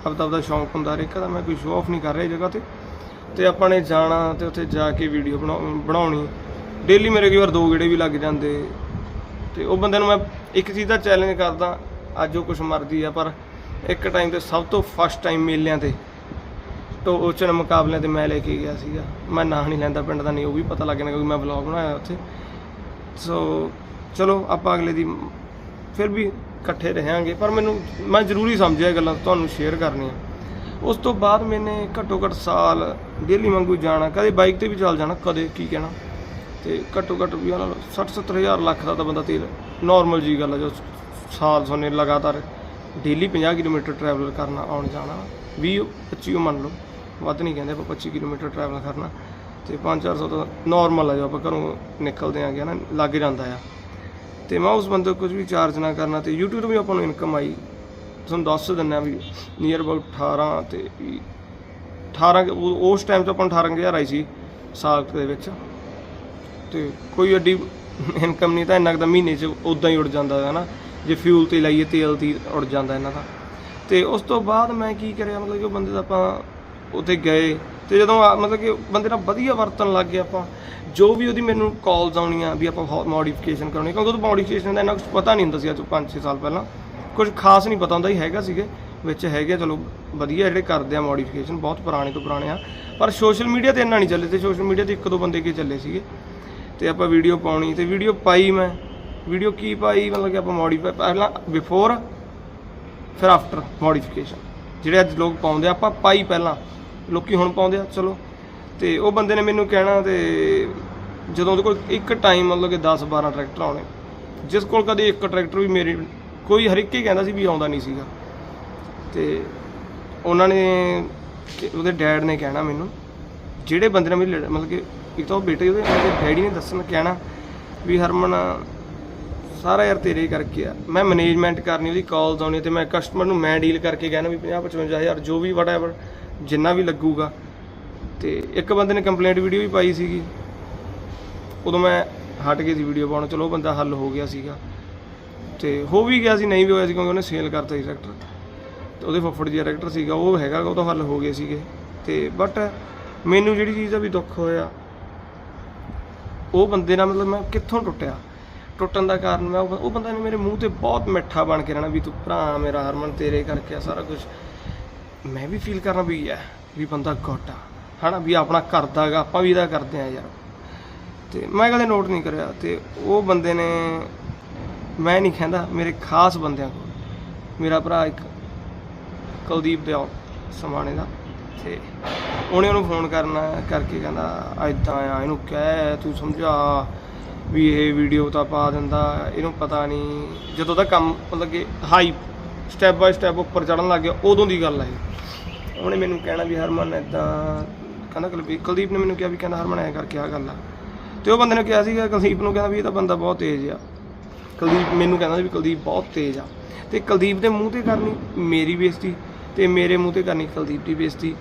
ਆਪਦਾ ਆਪਦਾ ਸ਼ੌਂਕ ਹੁੰਦਾ ਹਰੇਕ ਦਾ ਮੈਂ ਕੋਈ ਸ਼ੋਅ ਆਫ ਨਹੀਂ ਕਰ ਰਿਹਾ ਜਗ੍ਹਾ ਤੇ। ਤੇ ਆਪਾਂ ਨੇ ਜਾਣਾ ਤੇ ਉੱਥੇ ਜਾ ਕੇ ਵੀਡੀਓ ਬਣਾਉਣੀ। ਡੇਲੀ ਮੇਰੇ ਕਈ ਵਾਰ ਦੋ ਗੇੜੇ ਵੀ ਲੱਗ ਜਾਂਦੇ। ਤੇ ਉਹ ਬੰਦੇ ਨੂੰ ਮੈਂ ਇੱਕ ਚੀਜ਼ ਦਾ ਚੈਲੰਜ ਕਰਦਾ, ਅੱਜ ਉਹ ਕੁਛ ਮਰਦੀ ਆ, ਪਰ ਇੱਕ ਟਾਈਮ ਤੇ ਸਭ ਤੋਂ ਫਸਟ ਟਾਈਮ ਮੇਲਿਆਂ ਤੇ, ਤੋ ਉਚਨ ਮੁਕਾਬਲਿਆਂ ਤੇ ਮੈਂ ਲੈ ਕੇ ਗਿਆ ਸੀਗਾ। ਮੈਂ ਨਾਂ ਨਹੀਂ ਲੈਂਦਾ ਪਿੰਡ ਦਾ, ਨਹੀਂ ਉਹ ਵੀ ਪਤਾ ਲੱਗ ਜਾਣਾ ਕਿਉਂਕਿ ਮੈਂ ਵਲੌਗ ਬਣਾਇਆ ਉੱਥੇ। ਸੋ ਚਲੋ ਆਪਾਂ ਅਗਲੇ ਦੀ ਫਿਰ ਵੀ ਇਕੱਠੇ ਰਹਾਂਗੇ, ਪਰ ਮੈਨੂੰ, ਮੈਂ ਜ਼ਰੂਰੀ ਸਮਝਿਆ ਗੱਲਾਂ, ਤੁਹਾਨੂੰ ਸ਼ੇਅਰ ਕਰਨੀਆਂ। ਉਸ ਤੋਂ ਬਾਅਦ ਮੈਨੇ ਘੱਟੋ ਘੱਟ ਸਾਲ ਡੇਲੀ ਵਾਂਗੂ ਜਾਣਾ, ਕਦੇ ਬਾਈਕ ਤੇ ਵੀ ਚੱਲ ਜਾਣਾ, ਕਦੇ ਕੀ ਕਹਿਣਾ। ਤੇ ਘੱਟੋ ਘੱਟ ਵੀ ਉਹਨਾਂ 60 70 ਹਜ਼ਾਰ ਲੱਖ ਦਾ ਤਾਂ ਬੰਦਾ ਤੇਲ ਨਾਰਮਲ ਜੀ ਗੱਲ ਹੈ ਜੋ ਸਾਲ ਸੋਨੇ ਲਗਾਤਾਰ ਡੇਲੀ 50 ਕਿਲੋਮੀਟਰ ਟਰੈਵਲ ਕਰਨਾ, ਆਉਣ ਜਾਣਾ 20 25 ਮੰਨ ਲਓ, ਵੱਧ ਨਹੀਂ ਕਹਿੰਦੇ ਆਪਾਂ 25 ਕਿਲੋਮੀਟਰ ਟਰੈਵਲ ਕਰਨਾ। ਤੇ 5-400 ਤਾਂ ਨਾਰਮਲ ਆ, ਜੋ ਆਪਾਂ ਘਰੋਂ ਨਿਕਲਦੇ ਆਂਗੇ ਨਾ ਲੱਗ ਜਾਂਦਾ ਆ। ਤੇ ਮੈਂ ਉਸ ਬੰਦੇ ਕੁਝ ਵੀ ਚਾਰਜ ਨਾ ਕਰਨਾ, ਤੇ YouTube ਤੋਂ ਵੀ ਆਪਾਂ ਨੂੰ ਇਨਕਮ ਆਈ। ਤੁਹਾਨੂੰ ਦੱਸ ਦਿੰਨਾ ਵੀ ਨੀਅਰ ਅਬਾਊਟ 18 ਤੇ ਵੀ 18 ਕੁ- ਉਸ ਟਾਈਮ ਤੋਂ ਆਪਾਂ ਨੂੰ 18000 ਆਈ ਸੀ ਸਾਲ ਦੇ ਵਿੱਚ। ਤੇ ਕੋਈ ਐਡੀ ਇਨਕਮ ਨਹੀਂ, ਤਾਂ ਇੰਨਾ ਕੁ ਮਹੀਨੇ 'ਚ ਉਦਾਂ ਹੀ ਉੜ ਜਾਂਦਾ ਹੈ ਨਾ। ਜੇ ਫਿਊਲ ਤੇ ਲਾਈਏ, ਤੇਲ ਤੇ ਉੜ ਜਾਂਦਾ ਇਹਨਾਂ ਦਾ। ਤੇ ਉਸ ਤੋਂ ਬਾਅਦ ਮੈਂ ਕੀ ਕਰਿਆ, ਮਤਲਬ ਕਿ ਉਹ ਬੰਦੇ ਦਾ ਆਪਾਂ ਉੱਥੇ ਗਏ। ਤੇ ਜਦੋਂ ਆ- ਮਤਲਬ ਕਿ ਬੰਦੇ ਨਾਲ ਵਧੀਆ ਵਰਤਣ ਲੱਗ ਗਏ ਆਪਾਂ। ਜੋ ਵੀ ਉਹਦੀ ਮੈਨੂੰ ਕਾਲਸ ਆਉਣੀਆਂ, ਵੀ ਆਪਾਂ ਮੋਡੀਫਿਕੇਸ਼ਨ ਕਰਾਉਣੀ, ਕਿਉਂਕਿ ਉਦੋਂ ਮੋਡੀਫਿਕੇਸ਼ਨ ਦਾ ਇੰਨਾ ਕੁਝ ਪਤਾ ਨਹੀਂ ਹੁੰਦਾ ਸੀ ਅੱਜ ਤੋਂ 5-6 ਸਾਲ ਪਹਿਲਾਂ। ਕੁਝ ਖਾਸ ਨਹੀਂ ਪਤਾ ਹੁੰਦਾ ਹੀ ਹੈਗਾ ਸੀਗੇ, ਵਿੱਚ ਹੈਗੇ ਚਲੋ ਵਧੀਆ ਜਿਹੜੇ ਕਰਦੇ ਆ ਮੋਡੀਫਿਕੇਸ਼ਨ ਬਹੁਤ ਪੁਰਾਣੇ ਤੋਂ ਪੁਰਾਣੇ ਆ। ਪਰ ਸੋਸ਼ਲ ਮੀਡੀਆ ਤੇ ਇੰਨਾ ਨਹੀਂ ਚੱਲੇ, ਤੇ ਸੋਸ਼ਲ ਮੀਡੀਆ ਤੇ ਇੱਕ ਦੋ ਬੰਦੇ ਕੇ ਚੱਲੇ ਸੀਗੇ। ਤੇ ਆਪਾਂ ਵੀਡੀਓ ਪਾਉਣੀ, ਤੇ ਵੀਡੀਓ ਪਾਈ ਮੈਂ। ਵੀਡੀਓ ਕੀ ਪਾਈ? ਮਤਲਬ ਕਿ ਆਪਾਂ ਮੋਡੀਫਾਈ ਪਹਿਲਾਂ ਬਿਫੋਰ ਫਿਰ ਆਫਟਰ ਮੋਡੀਫਿਕੇਸ਼ਨ ਜਿਹੜੇ ਅੱਜ ਲੋਕ ਪਾਉਂਦੇ ਆ, ਆਪਾਂ ਪਾਈ ਪਹਿਲਾਂ। ਲੋਕੀ ਹੁਣ ਪਾਉਂਦੇ ਆ, ਚਲੋ। ਤੇ ਉਹ ਬੰਦੇ ਨੇ ਮੈਨੂੰ ਕਹਿਣਾ, ਤੇ ਜਦੋਂ ਉਹਦੇ ਕੋਲ ਇੱਕ ਟਾਈਮ ਮਤਲਬ ਕਿ 10 12 ਟਰੈਕਟਰ ਆਉਣੇ। ਜਿਸ ਕੋਲ ਕਦੇ ਇੱਕ ਟਰੈਕਟਰ ਵੀ ਮੇਰੇ ਕੋਈ ਹਰ ਇੱਕ ਹੀ ਕਹਿੰਦਾ ਸੀ ਵੀ ਆਉਂਦਾ ਨਹੀਂ ਸੀਗਾ। ਤੇ ਉਹਨਾਂ ਨੇ ਕਿ ਉਹਦੇ ਡੈਡ ਨੇ ਕਹਿਣਾ ਮੈਨੂੰ, ਜਿਹੜੇ ਬੰਦੇ ਨੇ ਮੇਰੀ ਲੜ- ਮਤਲਬ ਕਿ ਇੱਕ ਤਾਂ ਉਹ ਬੇਟੇ ਉਹਦੇ ਉਹਦੇ ਡੈਡੀ ਨੇ ਦੱਸਣ ਕਹਿਣਾ ਵੀ ਹਰਮਨ, ਸਾਰਾ ਯਾਰ ਤੇਰੇ ਹੀ ਕਰਕੇ ਆ। ਮੈਂ ਮੈਨੇਜਮੈਂਟ ਕਰਨੀ, ਉਹਦੀ ਕਾਲਸ ਆਉਣੀ ਤੇ ਮੈਂ ਕਸਟਮਰ ਨੂੰ ਮੈਂ ਡੀਲ ਕਰਕੇ ਕਹਿਣਾ ਵੀ 50 55000 ਜੋ ਵੀ ਵਟਐਵਰ ਜਿੰਨਾ ਵੀ ਲੱਗੂਗਾ। ਤੇ ਇੱਕ ਬੰਦੇ ਨੇ ਕੰਪਲੇਂਟ ਵੀਡੀਓ ਵੀ ਪਾਈ ਸੀਗੀ। ਉਦੋਂ ਮੈਂ ਹਟ ਗਈ ਸੀ ਵੀਡੀਓ ਪਾਉਣ, ਚਲੋ ਉਹ ਬੰਦਾ ਹੱਲ ਹੋ ਗਿਆ ਸੀਗਾ। ਤੇ ਹੋ ਵੀ ਗਿਆ ਸੀ, ਨਹੀਂ ਵੀ ਹੋਇਆ ਸੀ ਕਿਉਂਕਿ ਉਹਨੇ ਸੇਲ ਕਰਤਾ ਸੀ ਟਰੈਕਟਰ ਤੇ ਉਹਦੇ ਫੱਫੜ ਜੀ ਟਰੈਕਟਰ ਸੀਗਾ, ਉਹ ਹੈਗਾ, ਉਹ ਤਾਂ ਹੱਲ ਹੋ ਗਏ ਸੀਗੇ। ਤੇ ਬਟ ਮੈਨੂੰ ਜਿਹੜੀ ਚੀਜ਼ ਦਾ ਵੀ ਦੁੱਖ ਹੋਇਆ, ਉਹ ਬੰਦੇ ਨਾਲ ਮਤਲਬ ਮੈਂ ਕਿੱਥੋਂ ਟੁੱਟਿਆ? ਟੁੱਟਣ ਦਾ ਕਾਰਨ ਮੈਂ, ਉਹ ਉਹ ਬੰਦਾ ਨੇ ਮੇਰੇ ਮੂੰਹ ਤੇ ਬਹੁਤ ਮਿੱਠਾ ਬਣ ਕੇ ਰਹਿਣਾ ਵੀ ਤੂੰ ਭਰਾ ਮੇਰਾ ਹਰਮਨ ਤੇਰੇ ਕਰਕੇ ਆ ਸਾਰਾ ਕੁਝ ਮੈਂ ਵੀ ਫੀਲ ਕਰਨਾ ਵੀ ਹੈ ਵੀ ਬੰਦਾ ਗੁੱਡ ਆ ਹਨਾ, ਵੀ ਆਪਣਾ ਕਰਦਾ ਗਾ ਆਪਾਂ ਵੀ ਇਹਦਾ ਕਰਦੇ ਆ ਯਾਰ। ਤੇ ਮੈਂ ਕਦੇ ਨੋਟ ਨਹੀਂ ਕਰਿਆ। ਤੇ ਉਹ ਬੰਦੇ ਨੇ ਮੈਂ ਨਹੀਂ ਕਹਿੰਦਾ, ਮੇਰੇ ਖਾਸ ਬੰਦਿਆਂ ਕੋਲ। ਮੇਰਾ ਭਰਾ ਇੱਕ ਕੁਲਦੀਪ ਦੇ ਸਮਾਣੇ ਦਾ। ਤੇ ਉਹਨੇ ਉਹਨੂੰ ਫੋਨ ਕਰਨਾ, ਕਰਕੇ ਕਹਿੰਦਾ ਐਦਾਂ ਆ, ਇਹਨੂੰ ਕਹਿ, ਤੂੰ ਸਮਝਾ ਵੀ ਇਹ ਵੀਡੀਓ ਤਾਂ ਪਾ ਦਿੰਦਾ, ਇਹਨੂੰ ਪਤਾ ਨਹੀਂ। ਜਦੋਂ ਦਾ ਕੰਮ ਮਤਲਬ ਕਿ ਹਾਈ ਸਟੈਪ ਬਾਈ ਸਟੈਪ ਉੱਪਰ ਚੜਨ ਲੱਗ ਗਿਆ, ਉਦੋਂ ਦੀ ਗੱਲ ਹੈ ਉਹਨੇ ਮੈਨੂੰ ਕਹਿਣਾ ਵੀ, ਹਰਮਨ ਇਦਾਂ ਕਹਿੰਦਾ ਕੁਲਦੀਪ ਕੁਲਦੀਪ ਨੇ ਮੈਨੂੰ ਕਿਹਾ ਵੀ, ਕਹਿੰਦਾ, ਹਰਮਨ, ਐ ਕਰਕੇ ਆ ਗੱਲ ਆ। ਤੇ ਉਹ ਬੰਦੇ ਨੇ ਕਿਹਾ ਸੀਗਾ, ਕੁਲਦੀਪ ਨੂੰ ਕਹਿੰਦਾ ਵੀ, ਇਹ ਤਾਂ ਬੰਦਾ ਬਹੁਤ ਤੇਜ਼ ਆ। ਕੁਲਦੀਪ ਮੈਨੂੰ ਕਹਿੰਦਾ ਵੀ ਕੁਲਦੀਪ ਬਹੁਤ ਤੇਜ਼ ਆ। ਤੇ ਕੁਲਦੀਪ ਦੇ ਮੂੰਹ ਤੇ ਕਰਨੀ ਮੇਰੀ ਬੇਇੱਜ਼ਤੀ ਤੇ ਮੇਰੇ ਮੂੰਹ ਤੇ ਕਰਨੀ ਕੁਲਦੀਪ ਦੀ ਬੇਇੱਜ਼ਤੀ।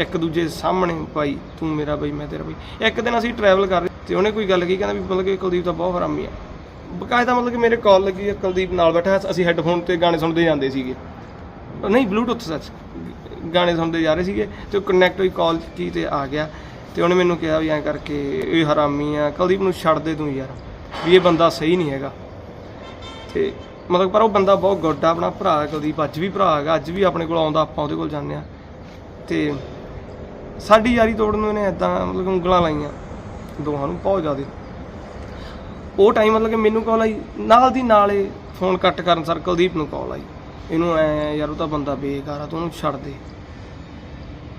ਇੱਕ ਦੂਜੇ ਸਾਹਮਣੇ, ਭਾਈ ਤੂੰ ਮੇਰਾ ਭਾਈ, ਮੈਂ ਤੇਰਾ ਭਾਈ। ਇੱਕ ਦਿਨ ਅਸੀਂ ਟਰੈਵਲ ਕਰ ਰਹੇ ਤੇ ਉਹਨੇ ਕੋਈ ਗੱਲ ਕੀ ਕਹਿੰਦਾ ਵੀ ਮਤਲਬ ਕਿ ਕੁਲਦੀਪ ਤਾਂ ਬਹੁਤ ਹਰਾਮੀ ਆ। ਬਕਾਇਦਾ ਮਤਲਬ ਕਿ ਮੇਰੇ ਕਾਲ ਲੱਗੀ ਆ, ਕੁਲਦੀਪ ਨਾਲ ਬੈਠਾ ਅਸੀਂ ਹੈੱਡਫੋਨ ਤੇ ਗਾਣੇ ਸੁਣਦੇ ਜਾਂਦੇ ਸੀਗੇ। ਨਹੀਂ ਬਲੂਟੁੱਥ ਸੱਚ। ਗਾਣੇ ਸੁਣਦੇ ਜਾ ਰਹੇ ਸੀਗੇ ਤੇ ਉਹ ਕਨੈਕਟ ਹੋਈ ਕਾਲ ਕੀ ਤੇ ਆ ਗਿਆ। ਤੇ ਉਹਨੇ ਮੈਨੂੰ ਕਿਹਾ ਵੀ ਐਂ ਕਰਕੇ, ਇਹ ਹਰਾਮੀ ਆ, ਕੁਲਦੀਪ ਨੂੰ ਛੱਡ ਦੇ ਤੂੰ ਯਾਰ। ਵੀ ਇਹ ਬੰਦਾ ਸਹੀ ਨਹੀਂ ਹੈਗਾ। ਤੇ ਮਤਲਬ ਪਰ ਉਹ ਬੰਦਾ ਬਹੁਤ ਗੁੱਡ ਆ, ਆਪਣਾ ਭਰਾ ਕੁਲਦੀਪ, ਅੱਜ ਵੀ ਭਰਾ ਹੈਗਾ, ਅੱਜ ਵੀ ਆਪਣੇ ਕੋਲ ਆਉਂਦਾ, ਆਪਾਂ ਉਹਦੇ ਕੋਲ ਜਾਂਦੇ ਆ ਤੇ ਸਾਡੀ ਯਾਰੀ ਤੋੜਨ ਨੂੰ ਇਹਨੇ ਇਦਾਂ ਮਤਲਬ ਉਂਗਲਾਂ ਲਾਈਆਂ, ਦੋਹਾਂ ਨੂੰ ਬਹੁਤ ਜ਼ਿਆਦਾ। ਉਹ ਟਾਈਮ ਮਤਲਬ ਕਿ ਮੈਨੂੰ ਕਾਲ ਆਈ, ਨਾਲ ਦੀ ਨਾਲੇ ਫੋਨ ਕੱਟ ਕਰਨ ਸਰ ਕੁਲਦੀਪ ਨੂੰ ਕਾਲ ਆਈ। ਇਹਨੂੰ ਐ ਯਾਰ ਉਹ ਤਾਂ ਬੰਦਾ ਬੇਕਾਰ ਆ, ਤੂੰ ਉਹਨੂੰ ਛੱਡ ਦੇ।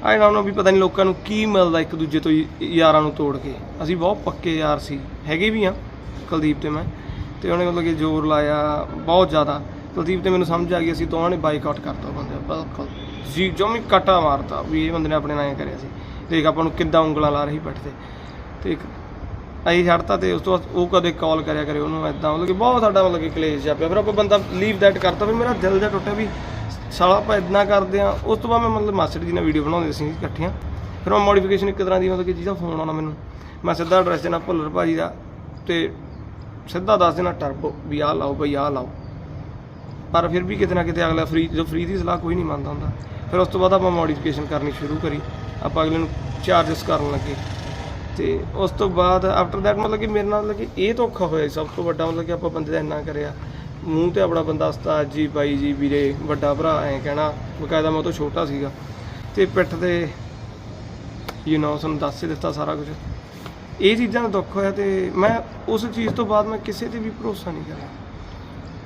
ਆਈ ਡੋਨਟ ਨੋ ਵੀ ਪਤਾ ਨਹੀਂ ਲੋਕਾਂ ਨੂੰ ਕੀ ਮਿਲਦਾ ਇੱਕ ਦੂਜੇ ਤੋਂ ਯਾਰਾਂ ਨੂੰ ਤੋੜ ਕੇ। ਅਸੀਂ ਬਹੁਤ ਪੱਕੇ ਯਾਰ ਸੀ, ਹੈਗੇ ਵੀ ਆ ਕੁਲਦੀਪ ਤੇ ਮੈਂ, ਤੇ ਉਹਨੇ ਮਤਲਬ ਕਿ ਜ਼ੋਰ ਲਾਇਆ ਬਹੁਤ ਜ਼ਿਆਦਾ। ਕੁਲਦੀਪ ਤੇ ਮੈਨੂੰ ਸਮਝ ਆ ਗਈ ਅਸੀਂ ਤਾਂ ਨੇ ਬਾਈਕਾਟ ਕਰਤਾ ਉਹ ਬੰਦੇ ਬਿਲਕੁਲ। ਜੀ ਜਮੀ ਕਟਾ ਮਾਰਤਾ, ਵੀ ਇਹ ਬੰਦੇ ਨੇ ਆਪਣੇ ਨਾਲ ਐਂ ਕਰਿਆ ਸੀ। ਦੇਖ ਆਪਾਂ ਨੂੰ ਕਿੱਦਾਂ ਉਂਗਲਾਂ ਲਾ ਰਹੀ ਪੱਟ ਤੇ। ਤੇ ਇੱਕ ਅਸੀਂ ਛੱਡਤਾ ਤੇ ਉਸ ਤੋਂ ਬਾਅਦ ਉਹ ਕਦੇ ਕਾਲ ਕਰਿਆ ਕਰੇ ਉਹਨੂੰ ਐਦਾਂ ਮਤਲਬ ਕਿ ਬਹੁਤ ਸਾਡਾ ਮਤਲਬ ਕਿ ਕਲੇਸ਼ ਜਾ ਪਿਆ। ਫਿਰ ਆਪਾਂ ਬੰਦਾ ਲੀਵ ਦੈਟ ਕਰਤਾ, ਵੀ ਮੇਰਾ ਦਿਲ ਜਾ ਟੁੱਟਿਆ ਵੀ ਸਾਲਾ ਆਪਾਂ ਇਦਾਂ ਕਰਦੇ ਆ ਉਸ ਤੋਂ ਬਾਅਦ ਮੈਂ ਮਤਲਬ ਮਾਸਟਰ ਜੀ ਨਾਲ ਵੀਡੀਓ ਬਣਾਉਂਦੇ ਸੀ ਇਕੱਠੀਆਂ। ਫਿਰ ਮੈਂ ਮੋਡੀਫਿਕੇਸ਼ਨ ਇੱਕ ਤਰ੍ਹਾਂ ਦੀ ਮਤਲਬ ਕਿ ਜਿਹਦਾ ਫੋਨ ਆਉਣਾ ਮੈਨੂੰ। ਮੈਂ ਸਿੱਧਾ ਐਡਰੈਸ ਦੇਣਾ ਭੁੱਲਰ ਭਾਜੀ ਦਾ, ਤੇ ਸਿੱਧਾ ਦੱਸ ਦੇਣਾ ਟਰਬੋ ਵੀ ਆਹ ਲਾਓ ਭਈ ਆਹ ਲਾਓ। ਪਰ ਫਿਰ ਵੀ ਕਿਤੇ ਨਾ ਕਿਤੇ ਅਗਲਾ ਫਰੀ ਜੋ ਫਰੀ ਦੀ ਸਲਾਹ ਕੋਈ ਨਹੀਂ ਮੰਨਦਾ ਹੁੰਦਾ। ਫਿਰ ਉਸ ਤੋਂ ਬਾਅਦ ਆਪਾਂ ਮੋਡੀਫਿਕੇਸ਼ਨ ਕਰਨੀ ਸ਼ੁਰੂ ਕਰੀ। ਆਪਾਂ ਅਗਲੇ ਨੂੰ ਚਾਰजेस ਕਰਨ ਲੱਗੇ। ਤੇ ਉਸ ਤੋਂ ਬਾਅਦ ਆਫਟਰ ਦੈਟ ਮਤਲਬ ਕਿ ਮੇਰੇ ਨਾਲ ਲੱਗੇ ਇਹ ਤਾਂ ਔਖਾ ਹੋਇਆ ਸਭ ਤੋਂ ਵੱਡਾ ਮਤਲਬ ਕਿ ਆਪਾਂ ਬੰਦੇ ਦਾ ਇੰਨਾ ਕਰਿਆ। ਮੂੰਹ ਤੇ ਆਪਣਾ ਬੰਦਾ ਉਸਤਾਦ ਜੀ, ਬਾਈ ਜੀ, ਵੀਰੇ, ਵੱਡਾ ਭਰਾ, ਐ ਕਹਿਣਾ, ਬਕਾਇਦਾ ਮੈਂ ਉਹ ਤੋਂ ਛੋਟਾ ਸੀਗਾ। ਤੇ ਪਿੱਠ ਤੇ ਯੂ نو ਸਾਨੂੰ ਦੱਸ ਹੀ ਦਿੱਤਾ ਸਾਰਾ ਕੁਝ ਇਹ ਚੀਜ਼ਾਂ ਦਾ ਦੁੱਖ ਹੋਇਆ ਤੇ ਮੈਂ ਉਸ ਚੀਜ਼ ਤੋਂ ਬਾਅਦ ਮੈਂ ਕਿਸੇ ਤੇ ਵੀ ਭਰੋਸਾ ਨਹੀਂ ਕਰਿਆ।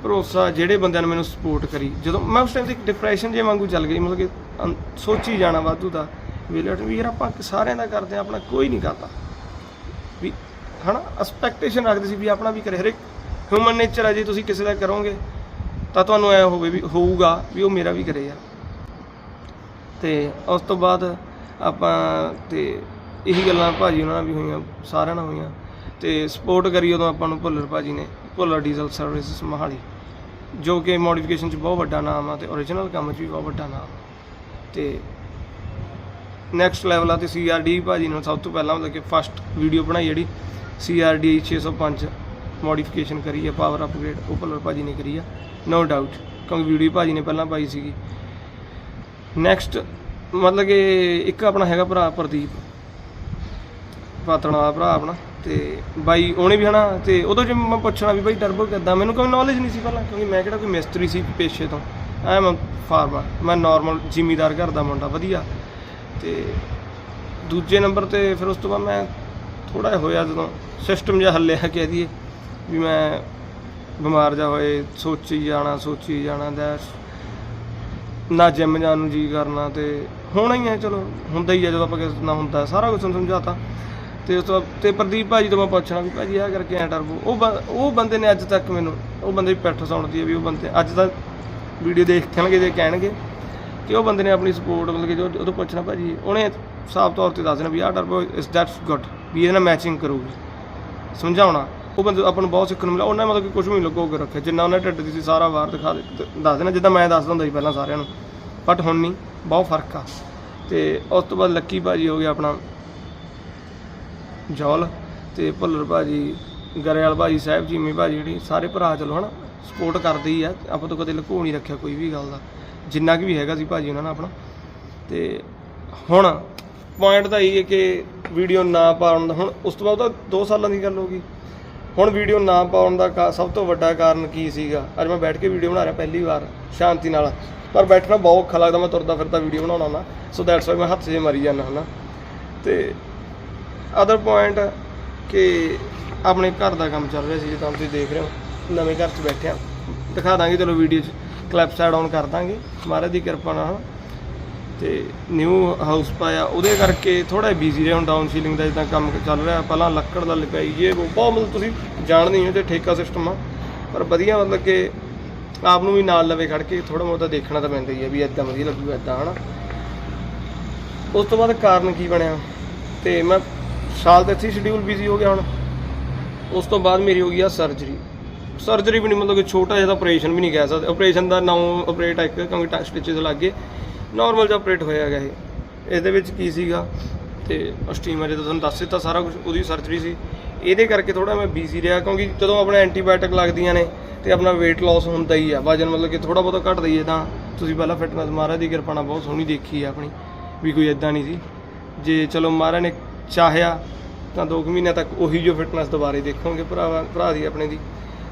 ਭਰੋਸਾ ਜਿਹੜੇ ਬੰਦਿਆਂ ਨੇ ਮੈਨੂੰ ਸਪੋਰਟ ਕਰੀ। ਜਦੋਂ ਮੈਂ ਉਸ ਟਾਈਮ ਤੇ ਡਿਪਰੈਸ਼ਨ ਜੇ ਵਾਂਗੂ ਚੱਲ ਗਈ, ਮਤਲਬ ਕਿ ਅੰ- ਸੋਚੀ ਜਾਣਾ ਵਾਧੂ ਦਾ। ਵੀ ਲਟ ਵੀ ਯਾਰ ਆਪਾਂ ਸਾਰਿਆਂ ਦਾ ਕਰਦੇ ਆ ਆਪਣਾ ਕੋਈ ਨਹੀਂ ਕਰਦਾ। ਵੀ ਹਨਾ ਐਕਸਪੈਕਟੇਸ਼ਨ ਰੱਖਦੇ ਸੀ ਵੀ ਆਪਣਾ ਵੀ ਕਰੇ। ਹਰੇਕ ਹਿਊਮਨ ਨੇਚਰ ਆ, ਜੇ ਤੁਸੀਂ ਕਿਸੇ ਦਾ ਕਰੋਗੇ, ਤਾਂ ਤੁਹਾਨੂੰ ਐ ਹੋਵੇ ਵੀ ਹੋਊਗਾ ਵੀ ਉਹ ਮੇਰਾ ਵੀ ਕਰੇ ਯਾਰ। ਤੇ ਉਸ ਤੋਂ ਬਾਅਦ ਆਪਾਂ ਤੇ ਇਹੀ ਗੱਲਾਂ ਭਾਜੀ ਉਹਨਾਂ ਨਾਲ ਵੀ ਹੋਈਆਂ, ਸਾਰਿਆਂ ਨਾਲ ਹੋਈਆਂ। ਤੇ ਸਪੋਰਟ ਕਰੀ ਉਦੋਂ ਆਪਾਂ ਨੂੰ ਭੁੱਲਰ ਭਾਜੀ ਨੇ, ਭੁੱਲਰ ਡੀਜ਼ਲ ਸਰਵਿਸ ਮੋਹਾਲੀ, ਜੋ ਕਿ ਮੋਡੀਫਿਕੇਸ਼ਨ 'ਚ ਬਹੁਤ ਵੱਡਾ ਨਾਮ ਆ ਤੇ origignal ਕੰਮ 'ਚ ਵੀ ਬਹੁਤ ਵੱਡਾ ਨਾਮ ਤੇ ਨੈਕਸਟ ਲੈਵਲ ਆ ਤੇ ਸੀਆਰਡੀ ਭਾਜੀ ਨੂੰ ਸਭ ਤੋਂ ਪਹਿਲਾਂ ਮਤਲਬ ਕਿ ਫਸਟ ਵੀਡੀਓ ਬਣਾਈ ਜਿਹੜੀ ਸੀਆਰਡੀ 605 ਮੋਡੀਫਿਕੇਸ਼ਨ ਕਰੀ ਹੈ ਪਾਵਰ ਅਪਗ੍ਰੇਡ ਉਹ ਭੁੱਲਰ ਭਾਜੀ ਨੇ ਕਰੀ ਆ ਨੋ ਡਾਊਟ ਕਿਉਂਕਿ ਵੀਡੀਓ ਭਾਜੀ ਨੇ ਪਹਿਲਾਂ ਪਾਈ ਸੀਗੀ। ਨੈਕਸਟ ਮਤਲਬ ਕਿ ਇੱਕ ਆਪਣਾ ਹੈਗਾ ਭਰਾ ਪ੍ਰਦੀਪ ਪਾਤਣਾ ਦਾ ਭਰਾ ਆਪਣਾ, ਤੇ ਬਾਈ ਉਹਨੇ ਵੀ ਹਨਾ, ਤੇ ਉਦੋਂ ਜੇ ਮੈਂ ਪੁੱਛਣਾ ਵੀ ਬਾਈ ਟਰਬੋ ਕਿੱਦਾਂ, ਮੈਨੂੰ ਕੋਈ ਨੌਲੇਜ ਨਹੀਂ ਸੀ ਪਹਿਲਾਂ, ਕਿਉਂਕਿ ਮੈਂ ਕਿਹੜਾ ਕੋਈ ਮਿਸਤਰੀ ਸੀ ਪੇਸ਼ੇ ਤੋਂ, ਐ ਮੈਂ ਫਾਰਮਰ ਮੈਂ ਨਾਰਮਲ ਜ਼ਿਮੀਦਾਰ ਘਰ ਦਾ ਮੁੰਡਾ, ਵਧੀਆ। ਤੇ ਦੂਜੇ ਨੰਬਰ ਤੇ ਫਿਰ ਉਸ ਤੋਂ ਬਾਅਦ ਮੈਂ ਥੋੜਾ ਜਿਹਾ ਹੋਇਆ ਜਦੋਂ ਸਿਸਟਮ ਜਿਹਾ ਹੱਲਿਆ, ਕਹਿ ਦਈਏ, ਵੀ ਮੈਂ ਬਿਮਾਰ ਜਾ ਹੋਏ, ਸੋਚੀ ਜਾਣਾ ਸੋਚੀ ਜਾਣਾ, ਦੈਸ, ਨਾ ਜਿਮ ਜਾਣ ਨੂੰ ਜੀ ਕਰਨਾ, ਤੇ ਹੋਣਾ ਹੀ ਹੈ, ਚਲੋ, ਹੁੰਦਾ ਹੀ ਹੈ ਜਦੋਂ ਆਪਾਂ ਕਿਸੇ ਨਾਲ ਹੁੰਦਾ, ਸਾਰਾ ਕੁਝ ਸਮਝਾਤਾ। ਤੇ ਉਸ ਤੋਂ ਬਾਅਦ- ਤੇ ਪ੍ਰਦੀਪ ਭਾਜੀ ਤੋਂ ਮੈਂ ਪੁੱਛਣਾ ਵੀ ਭਾਜੀ ਆਹ ਕਰਕੇ ਐ ਟਰਬੋ ਉਹ ਬੰ- ਉਹ ਬੰਦੇ ਨੇ ਅੱਜ ਤੱਕ ਮੈਨੂੰ ਉਹ ਬੰਦੇ ਦੀ ਪਿੱਠ ਸੁਣਦੀ ਹੈ ਵੀ ਉਹ ਬੰਦੇ ਅੱਜ ਦਾ ਵੀਡੀਓ ਦੇਖਣਗੇ ਜੇ ਕਹਿਣਗੇ ਕਿ ਉਹ ਬੰਦੇ ਨੇ ਆਪਣੀ ਸਪੋਰਟ ਮਤਲਬ ਕਿ ਜੋ ਉਹ ਤੋਂ ਪੁੱਛਣਾ ਭਾਜੀ, ਉਹਨੇ ਸਾਫ਼ ਤੌਰ ਤੇ ਦੱਸ ਦੇਣਾ ਵੀ ਆਹ ਟਰਬੋ ਇਸ ਦੈਟਸ ਗੁੱਡ ਵੀ ਇਹਦੇ ਨਾਲ ਮੈਚਿੰਗ ਕਰੂਗੀ। ਸਮਝਾਉਣਾ। ਉਹ ਬੰਦੇ ਆਪਾਂ ਨੂੰ ਬਹੁਤ ਸਿੱਖਣ ਨੂੰ ਮਿਲਿਆ। ਉਹਨਾਂ ਨੇ ਮਤਲਬ ਕਿ ਕੁਝ ਵੀ ਲੁਕੋ ਕੇ ਰੱਖਿਆ। ਜਿੰਨਾ ਉਹਨੇ ਢਿੱਡ ਦੀ ਸੀ ਸਾਰਾ ਵਾਰ ਦਿਖਾ ਦੇ ਦ- ਦੱਸ ਦੇਣਾ। ਜਿੱਦਾਂ ਮੈਂ ਦੱਸਦਾ ਹੁੰਦਾ ਸੀ ਪਹਿਲਾਂ ਸਾਰਿਆਂ ਨੂੰ। ਬਟ ਹੁਣ ਨਹੀਂ। ਬਹੁਤ ਫ਼ਰਕ ਆ। ਤੇ ਉਸ ਤੋਂ ਬਾਅਦ ਲੱਕੀ ਭਾਜੀ ਹੋ ਗਿਆ ਆਪਣਾ ਜੌਲ ਤੇ ਭੁੱਲਰ ਭਾਜੀ, ਗਰੇਵਾਲ ਭਾਜੀ, ਸਾਹਿਬ ਜੀ ਮੀ ਭਾਜੀ ਜਿਹੜੀ, ਸਾਰੇ ਭਰਾ ਚਲੋ ਹਨਾ ਸਪੋਰਟ ਕਰਦੇ ਹੀ ਆ, ਆਪਾਂ ਤੋਂ ਕਦੇ ਲੁਕੋ ਨਹੀਂ ਰੱਖਿਆ ਕੋਈ ਵੀ ਗੱਲ ਦਾ, ਜਿੰਨਾ ਕੁ ਵੀ ਹੈਗਾ ਸੀ ਭਾਜੀ ਉਹਨਾਂ ਨਾਲ ਆਪਣਾ, ਤੇ ਹੁਣ ਪੁਆਇੰਟ ਤਾਂ ਇਹ ਹੈ ਕਿ ਵੀਡੀਓ ਨਾ ਪਾਉਣ ਦਾ, ਹੁਣ ਉਸ ਤੋਂ ਬਾਅਦ ਤਾਂ 2 ਸਾਲਾਂ ਦੀ ਗੱਲ ਹੋ ਗਈ, ਹੁਣ ਵੀਡੀਓ ਨਾ ਪਾਉਣ ਦਾ ਕਾ- ਸਭ ਤੋਂ ਵੱਡਾ ਕਾਰਨ ਕੀ ਸੀਗਾ, ਅੱਜ ਮੈਂ ਬੈਠ ਕੇ ਵੀਡੀਓ ਬਣਾ ਰਿਹਾ ਪਹਿਲੀ ਵਾਰ, ਸ਼ਾਂਤੀ ਨਾਲ, ਪਰ ਬੈਠਣਾ ਬਹੁਤ ਔਖਾ ਲੱਗਦਾ, ਮੈਂ ਤੁਰਦਾ ਫਿਰਦਾ ਵੀਡੀਓ ਬਣਾਉਣਾ ਹੁੰਦਾ ਸੋ ਦੈਟਸ ਵਾਈ ਮੈਂ ਹੱਥ 'ਜੇ ਮਰੀ ਜਾਂਦਾ ਹੁੰਦਾ, ਤੇ ਅਦਰ ਪੁਆਇੰਟ ਕਿ ਆਪਣੇ ਘਰ ਦਾ ਕੰਮ ਚੱਲ ਰਿਹਾ ਸੀ, ਜਿੱਦਾਂ ਤੁਸੀਂ ਦੇਖ ਰਹੇ ਹੋ, ਨਵੇਂ ਘਰ 'ਚ ਬੈਠੇ ਆ ਦਿਖਾ ਦਾਂਗੇ, ਚਲੋ ਵੀਡੀਓ 'ਚ ਕਲਿੱਪਸ ਐਡ ਆਨ ਕਰ ਦਾਂਗੇ। ਮਹਾਰਾਜ ਦੀ ਕਿਰਪਾ ਨਾਲ। ਤੇ ਨਿਊ ਹਾਊਸ ਪਾਇਆ, ਉਹਦੇ ਕਰਕੇ ਥੋੜਾ ਬਿਜ਼ੀ ਰਿਹਾ ਹੁਣ ਡਾਊਨ ਸੀਲਿੰਗ ਦਾ ਜਿੱਦਾਂ ਕੰਮ ਚੱਲ ਰਿਹਾ। ਪਹਿਲਾਂ ਲੱਕੜ ਦਾ ਲਿਪਾਈ ਇਹ ਉਹ ਬਹੁਤ ਮਤਲਬ ਤੁਸੀਂ ਜਾਣਦੇ ਹੋ ਤੇ ਠੇਕਾ ਸਿਸਟਮ ਆ। ਪਰ ਵਧੀਆ ਮਤਲਬ ਕਿ ਆਪ ਨੂੰ ਵੀ ਨਾਲ ਲਵੇ ਖੜ ਕੇ ਥੋੜਾ ਬਹੁਤਾ ਦੇਖਣਾ ਤਾਂ ਪੈਂਦਾ ਹੀ ਹੈ ਵੀ ਇਦਾਂ ਵਧੀਆ ਲੱਗੂਗਾ ਇਦਾਂ ਹਨਾ। ਉਸ ਤੋਂ ਬਾਅਦ ਕਾਰਨ ਕੀ ਬਣਿਆ? ਤੇ ਮੈਂ ਸਾਲ ਦਾ ਇੱਥੇ ਸ਼ਡਿਊਲ ਬਿਜ਼ੀ ਹੋ ਗਿਆ ਹੁਣ। ਉਸ ਤੋਂ ਬਾਅਦ ਮੇਰੀ ਹੋ ਗਈ ਆ ਸਰਜਰੀ ਸਰਜਰੀ ਵੀ ਨਹੀਂ, ਮਤਲਬ ਕਿ ਛੋਟਾ ਜਿਹਾ ਆਪਰੇਸ਼ਨ ਵੀ ਨਹੀਂ ਕਹਿ ਸਕਦੇ। ਆਪਰੇਸ਼ਨ ਦਾ ਨਾਮ ਆਪਰੇਟ ਇੱਕ, ਕਿਉਂਕਿ ਟੱਚ ਸਟਿਚਸ ਗਏ ਨਾਰਮਲ ਜਿਹਾ ਆਪਰੇਟ ਹੋਇਆ ਗਿਆ ਇਹ। ਇਹਦੇ ਵਿੱਚ ਕੀ ਸੀਗਾ? ਤੇ ਸਟੀਮਰ ਜਦੋਂ ਤੁਹਾਨੂੰ ਦੱਸ ਦਿੱਤਾ ਸਾਰਾ ਕੁਝ ਉਹਦੀ ਸਰਜਰੀ ਸੀ। ਇਹਦੇ ਕਰਕੇ ਥੋੜਾ ਮੈਂ ਬਿਜ਼ੀ ਰਿਹਾ, ਕਿਉਂਕਿ ਜਦੋਂ ਆਪਣਾ ਐਂਟੀਬਾਇਓਟਿਕ ਲੱਗਦੀਆਂ ਨੇ ਤੇ ਆਪਣਾ weight loss ਹੁੰਦਾ ਹੀ ਆ। ਵਜਨ ਮਤਲਬ ਕਿ ਥੋੜਾ ਬਹੁਤਾ ਘਟ ਦਈਏ ਤਾਂ ਤੁਸੀਂ ਪਹਿਲਾਂ ਫਿਟਨੈਸ ਮਹਾਰਾਜ ਦੀ ਕਿਰਪਾ ਨਾਲ ਬਹੁਤ ਸੋਹਣੀ ਦੇਖੀ ਆ ਆਪਣੀ, ਵੀ ਕੋਈ ਇਦਾਂ ਨਹੀਂ ਸੀ। ਜੇ ਚਲੋ ਮਹਾਰਾਜ ਨੇ ਚਾਹਿਆ, ਤਾਂ 2 ਮਹੀਨਿਆਂ ਤੱਕ ਉਹੀ ਜੋ ਫਿਟਨੈਸ ਦੁਬਾਰੇ ਦੇਖੋਗੇ ਭਰਾ ਭਰਾ ਦੀ ਆਪਣੇ ਦੀ।